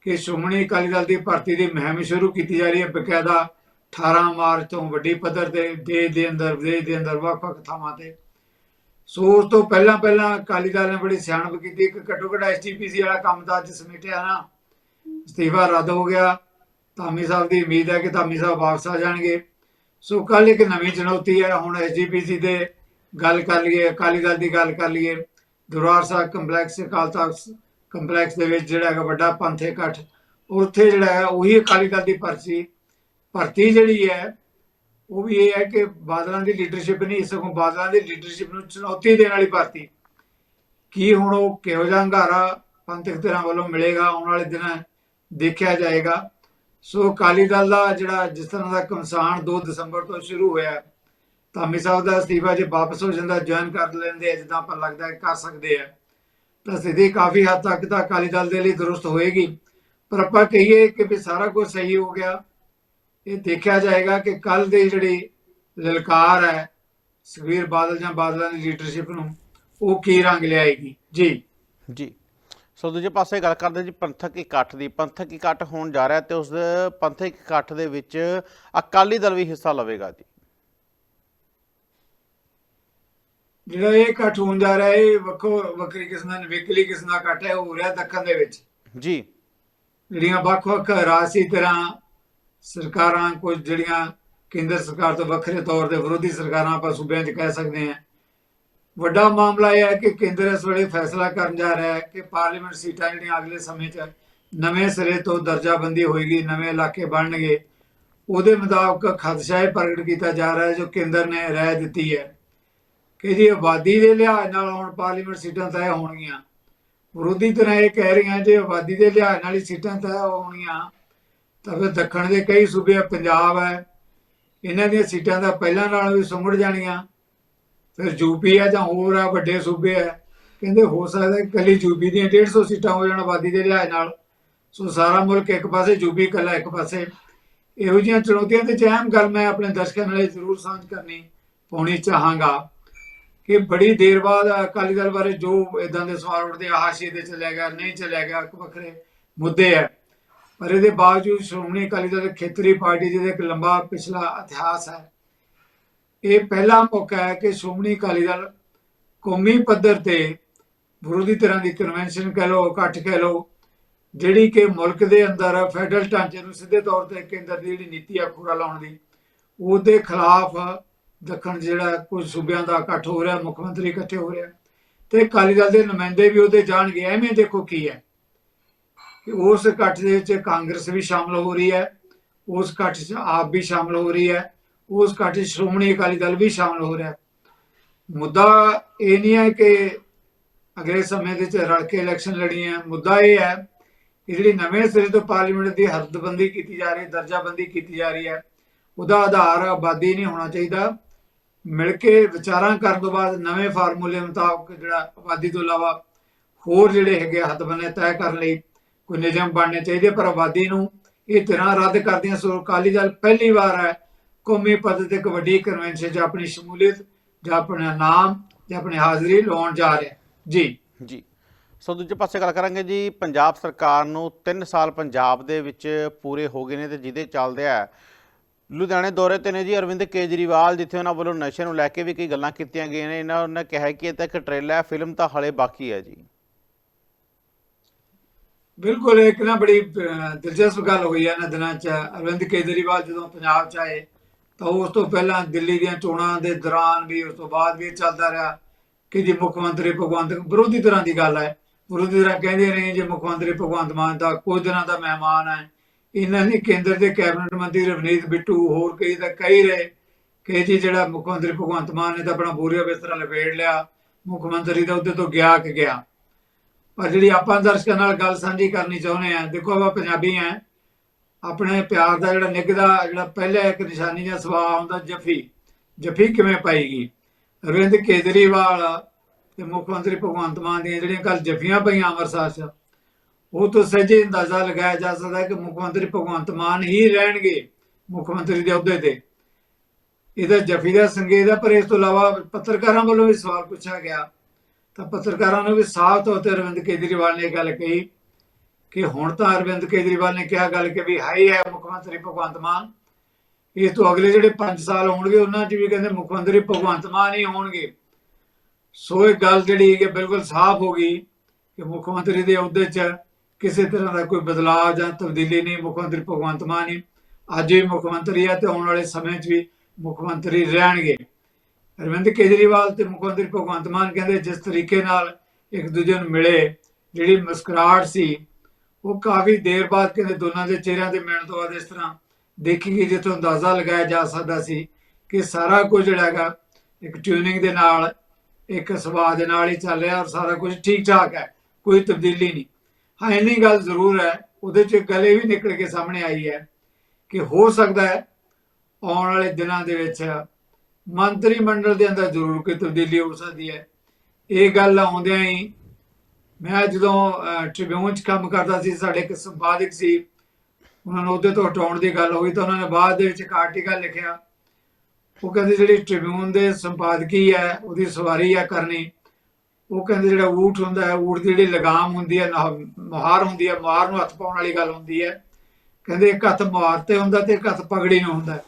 A: ਕਿ ਸ਼੍ਰੋਮਣੀ ਅਕਾਲੀ ਦਲ ਦੀ ਭਰਤੀ ਦੀ ਮੁਹਿੰਮ ਸ਼ੁਰੂ ਕੀਤੀ ਜਾ ਰਹੀ ਹੈ। ਬਕਾਇਦਾ 18 ਮਾਰਚ ਤੋਂ ਵੱਡੀ ਪੱਧਰ ਤੇ ਦੇਸ਼ ਦੇ ਅੰਦਰ, ਵਿਦੇਸ਼ ਦੇ ਅੰਦਰ ਵੱਖ-ਵੱਖ ਥਾਵਾਂ ਤੇ। ਸੋ ਤੋਂ ਪਹਿਲਾਂ ਪਹਿਲਾਂ ਅਕਾਲੀ ਦਲ ਨੇ ਬੜੀ ਸਿਆਣਪ ਕੀਤੀ। ਕਿ ਘੱਟੋ ਘੱਟ ਐਸਟੀਪੀਸੀ ਵਾਲਾ ਕੰਮ ਤਾਂ ਅੱਜ ਸਮੇਟਿਆ ਨਾ। ਅਸਤੀਫਾ ਰੱਦ ਹੋ ਗਿਆ। ਧਾਮੀ ਸਾਹਿਬ ਦੀ ਉਮੀਦ ਹੈ ਕਿ ਧਾਮੀ ਸਾਹਿਬ ਵਾਪਸ ਆ ਜਾਣਗੇ। ਸੋ ਕੱਲ ਇੱਕ ਨਵੀਂ ਚੁਣੌਤੀ ਹੈ। ਹੁਣ ਐਸਜੀਪੀਸੀ ਦੇ ਗੱਲ ਕਰ ਲਈਏ, ਅਕਾਲੀ ਦਲ ਦੀ ਗੱਲ ਕਰ ਲਈਏ। ਦਰਬਾਰ ਸਾਹਿਬ ਕੰਪਲੈਕਸ, ਅਕਾਲ ਤਖਤ ਕੰਪਲੈਕਸ ਦੇ ਵਿੱਚ ਜਿਹੜਾ ਹੈਗਾ ਵੱਡਾ ਪੰਥ ਇਕੱਠ, ਉੱਥੇ ਜਿਹੜਾ ਹੈ ਉਹੀ ਅਕਾਲੀ ਦਲ ਦੀ ਪਰਚੀ ਭਰਤੀ ਜਿਹੜੀ ਹੈ, ਉਹ ਵੀ ਇਹ ਹੈ ਕਿ ਬਾਦਲਾਂ ਦੀ ਲੀਡਰਸ਼ਿਪ ਨਹੀਂ ਸਗੋਂ ਬਾਦਲਾਂ ਦੀ ਲੀਡਰਸ਼ਿਪ ਨੂੰ ਚੁਣੌਤੀ ਦੇਣ ਵਾਲੀ ਭਰਤੀ। ਕੀ ਹੁਣ ਉਹ ਕਿਹੋ ਜਿਹਾ ਹੰਗਾਰਾ ਪੰਥਕ ਧਿਰਾਂ ਵੱਲੋਂ ਮਿਲੇਗਾ, ਆਉਣ ਵਾਲੇ ਦਿਨਾਂ ਦੇਖਿਆ ਜਾਏਗਾ। ਸੋ ਅਕਾਲੀ ਦਲ ਦਾ ਜਿਹੜਾ ਜਿਸ ਤਰ੍ਹਾਂ ਦਾ ਕਮਸਾਨ 2 ਦਸੰਬਰ ਤੋਂ ਸ਼ੁਰੂ ਹੋਇਆ, ਧਾਮੀ ਸਾਹਿਬ ਦਾ ਅਸਤੀਫਾ ਜੇ ਵਾਪਸ ਹੋ ਜਾਂਦਾ, ਜੁਆਇਨ ਕਰ ਲੈਂਦੇ ਜਿੱਦਾਂ ਆਪਾਂ ਲੱਗਦਾ ਹੈ ਕਰ ਸਕਦੇ ਆ। ਤਾਂ ਸਥਿਤੀ ਕਾਫੀ ਹੱਦ ਤੱਕ ਤਾਂ ਅਕਾਲੀ ਦਲ ਦੇ ਲਈ ਦਰੁਸਤ ਹੋਏਗੀ। ਪਰ ਆਪਾਂ ਕਹੀਏ ਕਿ ਵੀ ਸਾਰਾ ਕੁਝ ਸਹੀ ਹੋ ਗਿਆ। ਇਹ ਦੇਖਿਆ ਜਾਏਗਾ ਕਿ ਕੱਲ ਦੀ ਜਿਹੜੀ ਲਲਕਾਰ ਹੈ ਸੁਖਬੀਰ ਬਾਦਲ ਜਾਂ ਬਾਦਲਾਂ ਦੀ ਲੀਡਰਸ਼ਿਪ ਨੂੰ ਉਹ ਕੀ ਰੰਗ ਲਿਆਏਗੀ? ਜੀ।
B: ਜੀ। ਸੋ ਦੂਜੇ ਪਾਸੇ ਗੱਲ ਕਰਦੇ ਜੀ ਪੰਥਕ ਇਕੱਠ ਦੀ। ਪੰਥਕ ਇਕੱਠ ਹੋਣ ਜਾ ਰਿਹਾ ਤੇ ਉਸ ਪੰਥਕ ਇਕੱਠ ਦੇ ਵਿੱਚ ਅਕਾਲੀ ਦਲ ਵੀ ਹਿੱਸਾ ਲਵੇਗਾ ਜੀ।
A: ਜਿਹੜਾ ਇਹ ਇਕੱਠ ਹੋਣ ਜਾ ਰਿਹਾ ਇਹ ਵੱਖੋ ਵੱਖਰੀ ਕਿਸਮ ਦਾ ਨਵੇਕਲੀ ਕਿਸਮ ਦਾ ਇਕੱਠ ਹੈ ਹੋ ਰਿਹਾ ਦੱਖਣ ਦੇ ਵਿੱਚ।
B: ਜੀ।
A: ਜਿਹੜੀਆਂ ਵੱਖ-ਵੱਖ ਰਾਜਸੀ ਤਰ੍ਹਾਂ ਸਰਕਾਰਾਂ ਕੁਝ ਜਿਹੜੀਆਂ ਕੇਂਦਰ ਸਰਕਾਰ ਤੋਂ ਵੱਖਰੇ ਤੌਰ ਤੇ ਵਿਰੋਧੀ ਸਰਕਾਰਾਂ ਆਪਾਂ ਸੂਬਿਆਂ 'ਚ ਕਹਿ ਸਕਦੇ ਹਾਂ। ਵੱਡਾ ਮਾਮਲਾ ਇਹ ਹੈ ਕਿ ਕੇਂਦਰ ਇਸ ਵੇਲੇ ਫੈਸਲਾ ਕਰਨ ਜਾ ਰਿਹਾ ਹੈ ਕਿ ਪਾਰਲੀਮੈਂਟ ਸੀਟਾਂ ਜਿਹੜੀਆਂ ਅਗਲੇ ਸਮੇਂ 'ਚ ਨਵੇਂ ਸਿਰੇ ਤੋਂ ਦਰਜਾਬੰਦੀ ਹੋਏਗੀ, ਨਵੇਂ ਇਲਾਕੇ ਬਣਨਗੇ। ਉਹਦੇ ਮੁਤਾਬਕ ਖਦਸ਼ਾ ਇਹ ਪ੍ਰਗਟ ਕੀਤਾ ਜਾ ਰਿਹਾ ਹੈ, ਜੋ ਕੇਂਦਰ ਨੇ ਰਾਏ ਦਿੱਤੀ ਹੈ ਕਿ ਜੀ ਆਬਾਦੀ ਦੇ ਲਿਹਾਜ਼ ਨਾਲ ਹੁਣ ਪਾਰਲੀਮੈਂਟ ਸੀਟਾਂ ਤੈਅ ਹੋਣਗੀਆਂ। ਵਿਰੋਧੀ ਤਰ੍ਹਾਂ ਇਹ ਕਹਿ ਰਹੀਆਂ, ਜੇ ਆਬਾਦੀ ਦੇ ਲਿਹਾਜ਼ ਨਾਲ ਹੀ ਸੀਟਾਂ ਤੈਅ ਹੋਣਗੀਆਂ ਤਾਂ ਫਿਰ ਦੱਖਣ ਦੇ ਕਈ ਸੂਬੇ ਪੰਜਾਬ ਹੈ, ਇਹਨਾਂ ਦੀਆਂ ਸੀਟਾਂ ਤਾਂ ਪਹਿਲਾਂ ਨਾਲ ਵੀ ਸੁੰਗੜ ਜਾਣੀਆਂ। ਫਿਰ ਯੂਪੀ ਆ ਜਾਂ ਹੋਰ ਆ, ਵੱਡੇ ਸੂਬੇ ਆ, ਕਹਿੰਦੇ ਹੋ ਸਕਦਾ ਹੈ ਇਕੱਲੀ ਯੂਪੀ ਦੀਆਂ 150 ਸੀਟਾਂ ਹੋ ਜਾਣ ਆਬਾਦੀ ਦੇ ਲਿਹਾਜ਼ ਨਾਲ। ਸੋ ਸਾਰਾ ਮੁਲਕ ਇੱਕ ਪਾਸੇ ਯੂਪੀ ਇਕੱਲਾ ਇੱਕ ਪਾਸੇ। ਇਹੋ ਜਿਹੀਆਂ ਚੁਣੌਤੀਆਂ ਤੇ ਅਹਿਮ ਗੱਲ ਮੈਂ ਆਪਣੇ ਦਰਸ਼ਕਾਂ ਨਾਲ ਜ਼ਰੂਰ ਸਾਂਝ ਕਰਨੀ ਪਾਉਣੀ ਚਾਹਾਂਗਾ ਕਿ ਬੜੀ ਦੇਰ ਬਾਅਦ ਅਕਾਲੀ ਦਲ ਬਾਰੇ ਜੋ ਇਦਾਂ ਦੇ ਸਵਾਲ ਉੱਠਦੇ ਆ, ਹਾਸ਼ੀਏ ਤੇ ਚੱਲਿਆ ਗਿਆ, ਨਹੀਂ ਚੱਲਿਆ ਗਿਆ ਵੱਖਰੇ ਮੁੱਦੇ ਆ। ਪਰ ਇਹਦੇ ਬਾਵਜੂਦ ਸ਼੍ਰੋਮਣੀ ਅਕਾਲੀ ਦਲ ਖੇਤਰੀ ਪਾਰਟੀ ਜਿਹਦਾ ਇੱਕ ਲੰਬਾ ਪਿਛਲਾ ਇਤਿਹਾਸ ਹੈ। ਇਹ ਪਹਿਲਾ ਮੌਕਾ ਹੈ ਕਿ ਸ਼੍ਰੋਮਣੀ ਅਕਾਲੀ ਦਲ ਕੌਮੀ ਪੱਧਰ ਤੇ ਵਿਰੋਧੀ ਤਰ੍ਹਾਂ ਦੀ ਕਨਵੈਨਸ਼ਨ ਕਹਿ ਲਓ, ਇਕੱਠ ਕਹਿ ਲਓ, ਜਿਹੜੀ ਕਿ ਮੁਲਕ ਦੇ ਅੰਦਰ ਫੈਡਰਲ ਢਾਂਚੇ ਨੂੰ ਸਿੱਧੇ ਤੌਰ ਤੇ ਕੇਂਦਰ ਦੀ ਜਿਹੜੀ ਨੀਤੀ ਆ ਪੂਰਾ ਲਾਉਣ ਦੀ, ਉਹਦੇ ਖਿਲਾਫ ਦੱਖਣ ਜਿਹੜਾ ਕੁਝ ਸੂਬਿਆਂ ਦਾ ਇਕੱਠ ਹੋ ਰਿਹਾ, ਮੁੱਖ ਮੰਤਰੀ ਇਕੱਠੇ ਹੋ ਰਿਹਾ ਤੇ ਅਕਾਲੀ ਦਲ ਦੇ ਨੁਮਾਇੰਦੇ ਵੀ ਉਹਦੇ ਜਾਣਗੇ, ਐਵੇਂ ਦੇਖੋ ਕੀ ਹੈ। ਕਿ ਉਸ ਇਕੱਠ ਦੇ ਵਿੱਚ ਕਾਂਗਰਸ ਵੀ ਸ਼ਾਮਲ ਹੋ ਰਹੀ ਹੈ, ਉਸ ਇਕੱਠ 'ਚ ਆਪ ਵੀ ਸ਼ਾਮਲ ਹੋ ਰਹੀ ਹੈ, ਉਸ ਇਕੱਠ 'ਚ ਸ਼੍ਰੋਮਣੀ ਅਕਾਲੀ ਦਲ ਵੀ ਸ਼ਾਮਲ ਹੋ ਰਿਹਾ। ਮੁੱਦਾ ਇਹ ਨਹੀਂ ਹੈ ਕਿ ਅਗਲੇ ਸਮੇਂ ਦੇ ਵਿੱਚ ਰਲ ਕੇ ਇਲੈਕਸ਼ਨ ਲੜੀ ਹੈ। ਮੁੱਦਾ ਇਹ ਹੈ ਕਿ ਜਿਹੜੀ ਨਵੇਂ ਸਿਰੇ ਤੋਂ ਪਾਰਲੀਮੈਂਟ ਦੀ ਹੱਦਬੰਦੀ ਕੀਤੀ ਜਾ ਰਹੀ ਹੈ ਦਰਜਾਬੰਦੀ ਕੀਤੀ ਜਾ ਰਹੀ ਹੈ, ਉਹਦਾ ਆਧਾਰ ਆਬਾਦੀ ਨਹੀਂ ਹੋਣਾ ਚਾਹੀਦਾ। ਮਿਲ ਕੇ ਵਿਚਾਰਾਂ ਕਰਨ ਤੋਂ ਬਾਅਦ ਨਵੇਂ ਫਾਰਮੂਲੇ ਮੁਤਾਬਕ ਜਿਹੜਾ ਆਬਾਦੀ ਤੋਂ ਇਲਾਵਾ ਹੋਰ ਜਿਹੜੇ ਹੈਗੇ ਹੱਦਬੰਦੇ ਤੈਅ ਕਰਨ ਲਈ ਕੋਈ ਨਿਯਮ ਬਣਨੇ ਚਾਹੀਦੇ ਪਰ ਆਬਾਦੀ ਨੂੰ ਇਹ ਤਰ੍ਹਾਂ ਰੱਦ ਕਰਦਿਆਂ ਸੋ ਅਕਾਲੀ ਦਲ ਪਹਿਲੀ ਵਾਰ ਹੈ, ਕੌਮੀ ਪੱਧਰ ਤੇ ਇੱਕ ਕਨਵੈਨਸ਼ਨ 'ਚ ਆਪਣੀ ਸ਼ਮੂਲੀਅਤ ਜਾਂ ਆਪਣਾ ਨਾਮ ਜਾਂ ਆਪਣੀ ਹਾਜ਼ਰੀ ਲਾਉਣ ਜਾ ਰਿਹਾ। ਜੀ।
B: ਜੀ। ਸੋ ਦੂਜੇ ਪਾਸੇ ਗੱਲ ਕਰਾਂਗੇ ਜੀ, ਪੰਜਾਬ ਸਰਕਾਰ ਨੂੰ 3 ਸਾਲ ਪੰਜਾਬ ਦੇ ਵਿੱਚ ਪੂਰੇ ਹੋ ਗਏ ਨੇ ਤੇ ਜਿਹਦੇ ਚੱਲਦੇ ਆ ਲੁਧਿਆਣੇ ਦੌਰੇ ਤੇ ਨੇ ਜੀ, ਅਰਵਿੰਦ ਕੇਜਰੀਵਾਲ, ਜਿੱਥੇ ਉਹਨਾਂ ਵੱਲੋਂ ਨਸ਼ੇ ਨੂੰ ਲੈ ਕੇ ਵੀ ਕਈ ਗੱਲਾਂ ਕੀਤੀਆਂ ਗਈਆਂ ਨੇ। ਇਹਨਾਂ ਨੇ ਕਿਹਾ ਕਿ ਇਹ ਤਾਂ ਇੱਕ ਟ੍ਰੇਲਰ ਹੈ, ਫਿਲਮ ਤਾਂ ਹਲੇ ਬਾਕੀ ਹੈ ਜੀ।
A: ਬਿਲਕੁਲ, ਇੱਕ ਨਾ ਬੜੀ ਦਿਲਚਸਪ ਗੱਲ ਹੋਈ ਹੈ ਇਹਨਾਂ ਦਿਨਾਂ 'ਚ। ਅਰਵਿੰਦ ਕੇਜਰੀਵਾਲ ਜਦੋਂ ਪੰਜਾਬ 'ਚ ਆਏ, ਤਾਂ ਉਸ ਤੋਂ ਪਹਿਲਾਂ ਦਿੱਲੀ ਦੀਆਂ ਚੋਣਾਂ ਦੇ ਦੌਰਾਨ ਵੀ, ਉਸ ਤੋਂ ਬਾਅਦ ਵੀ ਇਹ ਚੱਲਦਾ ਰਿਹਾ ਕਿ ਜੀ ਮੁੱਖ ਮੰਤਰੀ ਭਗਵੰਤ ਵਿਰੋਧੀ ਤਰ੍ਹਾਂ ਦੀ ਗੱਲ ਹੈ। ਵਿਰੋਧੀ ਤਰ੍ਹਾਂ ਕਹਿੰਦੇ ਰਹੇ ਜੇ ਮੁੱਖ ਮੰਤਰੀ ਭਗਵੰਤ ਮਾਨ ਦਾ ਕੁਝ ਦਿਨਾਂ ਦਾ ਮਹਿਮਾਨ ਹੈ। ਇਹਨਾਂ ਨੇ ਕੇਂਦਰ ਦੇ ਕੈਬਨਿਟ ਮੰਤਰੀ ਰਵਨੀਤ ਬਿੱਟੂ, ਹੋਰ ਕਈ ਤਾਂ ਕਹੀ ਰਹੇ ਕਿ ਜੀ ਜਿਹੜਾ ਮੁੱਖ ਮੰਤਰੀ ਭਗਵੰਤ ਮਾਨ ਨੇ ਤਾਂ ਆਪਣਾ ਬੋਰੀਆ ਬਿਸਤਰਾ ਲਪੇੜ ਲਿਆ, ਮੁੱਖ ਮੰਤਰੀ ਦਾ ਉਹਦੇ ਤੋਂ ਗਿਆ ਕਿ ਗਿਆ। ਪਰ ਜਿਹੜੀ ਆਪਾਂ ਦਰਸ਼ਕਾਂ ਨਾਲ ਗੱਲ ਸਾਂਝੀ ਕਰਨੀ ਚਾਹੁੰਦੇ ਆ ਦੇਖੋ ਆਪਾਂ ਪੰਜਾਬੀ ਆ ਆਪਣੇ ਪਿਆਰ ਦਾ ਜਿਹੜਾ ਨਿੱਘਦਾ ਜਿਹੜਾ ਪਹਿਲਾ ਇੱਕ ਨਿਸ਼ਾਨੀ ਜਾਂ ਸਵਾਹ ਹੁੰਦਾ ਜਫੀ। ਜਫੀ ਕਿਵੇਂ ਪਾਈਗੀ? ਅਰਵਿੰਦ ਕੇਜਰੀਵਾਲ ਤੇ ਮੁੱਖ ਮੰਤਰੀ ਭਗਵੰਤ ਮਾਨ ਦੀਆਂ ਜਿਹੜੀਆਂ ਕੱਲ ਜਫੀਆਂ ਪਈਆਂ ਅੰਮ੍ਰਿਤਸਰ 'ਚ, ਉਹ ਤੋਂ ਸਹਿਜੇ ਅੰਦਾਜ਼ਾ ਲਗਾਇਆ ਜਾ ਸਕਦਾ ਹੈ ਕਿ ਮੁੱਖ ਮੰਤਰੀ ਭਗਵੰਤ ਮਾਨ ਹੀ ਰਹਿਣਗੇ ਮੁੱਖ ਮੰਤਰੀ ਦੇ ਅਹੁਦੇ ਤੇ। ਇਹਦਾ ਜਫੀ ਦਾ ਸੰਕੇਤ ਹੈ, ਪਰ ਇਸ ਤੋਂ ਇਲਾਵਾ ਪੱਤਰਕਾਰਾਂ ਵੱਲੋਂ ਵੀ ਸਵਾਲ ਪੁੱਛਿਆ ਗਿਆ। ਤਾਂ ਪੱਤਰਕਾਰਾਂ ਨੂੰ ਵੀ ਸਾਫ਼ ਤੌਰ ਤੇ ਅਰਵਿੰਦ ਕੇਜਰੀਵਾਲ ਨੇ ਗੱਲ ਕਹੀ ਕਿ ਹੁਣ ਤਾਂ ਅਰਵਿੰਦ ਕੇਜਰੀਵਾਲ ਨੇ ਕਿਹਾ ਗੱਲ ਕਿ ਵੀ ਹਾਈ ਹੈ ਮੁੱਖ ਮੰਤਰੀ ਭਗਵੰਤ ਮਾਨ ਇਸ ਤੋਂ ਅਗਲੇ ਜਿਹੜੇ 5 ਸਾਲ ਹੋਣਗੇ, ਉਹਨਾਂ 'ਚ ਵੀ ਕਹਿੰਦੇ ਮੁੱਖ ਮੰਤਰੀ ਭਗਵੰਤ ਮਾਨ ਹੀ ਹੋਣਗੇ। ਸੋ ਇਹ ਗੱਲ ਜਿਹੜੀ ਹੈ ਬਿਲਕੁਲ ਸਾਫ਼ ਹੋ ਗਈ ਕਿ ਮੁੱਖ ਮੰਤਰੀ ਦੇ ਅਹੁਦੇ 'ਚ ਕਿਸੇ ਤਰ੍ਹਾਂ ਦਾ ਕੋਈ ਬਦਲਾਅ ਜਾਂ ਤਬਦੀਲੀ ਨਹੀਂ, ਮੁੱਖ ਮੰਤਰੀ ਭਗਵੰਤ ਮਾਨ ਹੀ। ਅੱਜ ਵੀ ਮੁੱਖ ਮੰਤਰੀ ਹੈ ਤੇ ਆਉਣ ਵਾਲੇ ਸਮੇਂ 'ਚ ਵੀ ਮੁੱਖ ਮੰਤਰੀ ਰਹਿਣਗੇ। ਅਰਵਿੰਦ ਕੇਜਰੀਵਾਲ ਤੇ ਮੁੱਖ ਮੰਤਰੀ ਭਗਵੰਤ ਮਾਨ ਕਹਿੰਦੇ ਜਿਸ ਤਰੀਕੇ ਨਾਲ ਇੱਕ ਦੂਜੇ ਨੂੰ ਮਿਲੇ, ਜਿਹੜੀ ਮੁਸਕਰਾਹਟ ਸੀ, ਉਹ ਕਾਫੀ ਦੇਰ ਬਾਅਦ ਕਹਿੰਦੇ ਦੋਨਾਂ ਦੇ ਚਿਹਰਿਆਂ ਤੇ ਮਿਲਣ ਤੋਂ ਬਾਅਦ ਇਸ ਤਰ੍ਹਾਂ ਦੇਖੀ ਗਈ, ਜਿੱਥੋਂ ਅੰਦਾਜ਼ਾ ਲਗਾਇਆ ਜਾ ਸਕਦਾ ਸੀ ਕਿ ਸਾਰਾ ਕੁਝ ਜਿਹੜਾ ਹੈਗਾ, ਇੱਕ ਟਿਊਨਿੰਗ ਦੇ ਨਾਲ, ਇੱਕ ਸਵਾਦ ਦੇ ਨਾਲ ਹੀ ਚੱਲ ਰਿਹਾ ਔਰ ਸਾਰਾ ਕੁਝ ਠੀਕ ਠਾਕ ਹੈ, ਕੋਈ ਤਬਦੀਲੀ ਨਹੀਂ। ਹਾਂ, ਇੰਨੀ ਗੱਲ ਜ਼ਰੂਰ ਹੈ, ਉਹਦੇ ਚ ਇੱਕ ਗੱਲ ਇਹ ਵੀ ਨਿਕਲ ਕੇ ਸਾਹਮਣੇ ਆਈ ਹੈ ਕਿ ਹੋ ਸਕਦਾ ਹੈ ਆਉਣ ਵਾਲੇ ਦਿਨਾਂ ਦੇ ਵਿੱਚ ਮੰਤਰੀ ਮੰਡਲ ਦੇ ਅੰਦਰ ਜ਼ਰੂਰ ਕੋਈ ਤਬਦੀਲੀ ਹੋ ਸਕਦੀ ਹੈ। ਇਹ ਗੱਲ ਆਉਂਦਿਆਂ ਹੀ ਮੈਂ ਜਦੋਂ ਟ੍ਰਿਬਿਊਨ 'ਚ ਕੰਮ ਕਰਦਾ ਸੀ, ਸਾਡੇ ਇੱਕ ਸੰਪਾਦਕ ਸੀ, ਉਹਨਾਂ ਨੂੰ ਉਹਦੇ ਤੋਂ ਹਟਾਉਣ ਦੀ ਗੱਲ ਹੋਈ ਤਾਂ ਉਹਨਾਂ ਨੇ ਬਾਅਦ ਦੇ ਵਿੱਚ ਇੱਕ ਆਰਟੀਕਲ ਲਿਖਿਆ। ਉਹ ਕਹਿੰਦੇ ਜਿਹੜੀ ਟ੍ਰਿਬਿਊਨ ਦੇ ਸੰਪਾਦਕੀ ਹੈ, ਉਹਦੀ ਸਵਾਰੀ ਆ ਕਰਨੀ। ਉਹ ਕਹਿੰਦੇ ਜਿਹੜਾ ਊਠ ਹੁੰਦਾ ਹੈ, ਊਠ ਦੀ ਜਿਹੜੀ ਲਗਾਮ ਹੁੰਦੀ ਹੈ ਨਾ- ਮੁਹਾਰ ਹੁੰਦੀ ਹੈ, ਮੁਹਾਰ ਨੂੰ ਹੱਥ ਪਾਉਣ ਵਾਲੀ ਗੱਲ ਹੁੰਦੀ ਹੈ। ਕਹਿੰਦੇ ਇੱਕ ਹੱਥ ਮੁਹਾਰ ਤੇ ਹੁੰਦਾ ਤੇ ਇੱਕ ਹੱਥ ਪਗੜੀ ਨੂੰ ਹੁੰਦਾ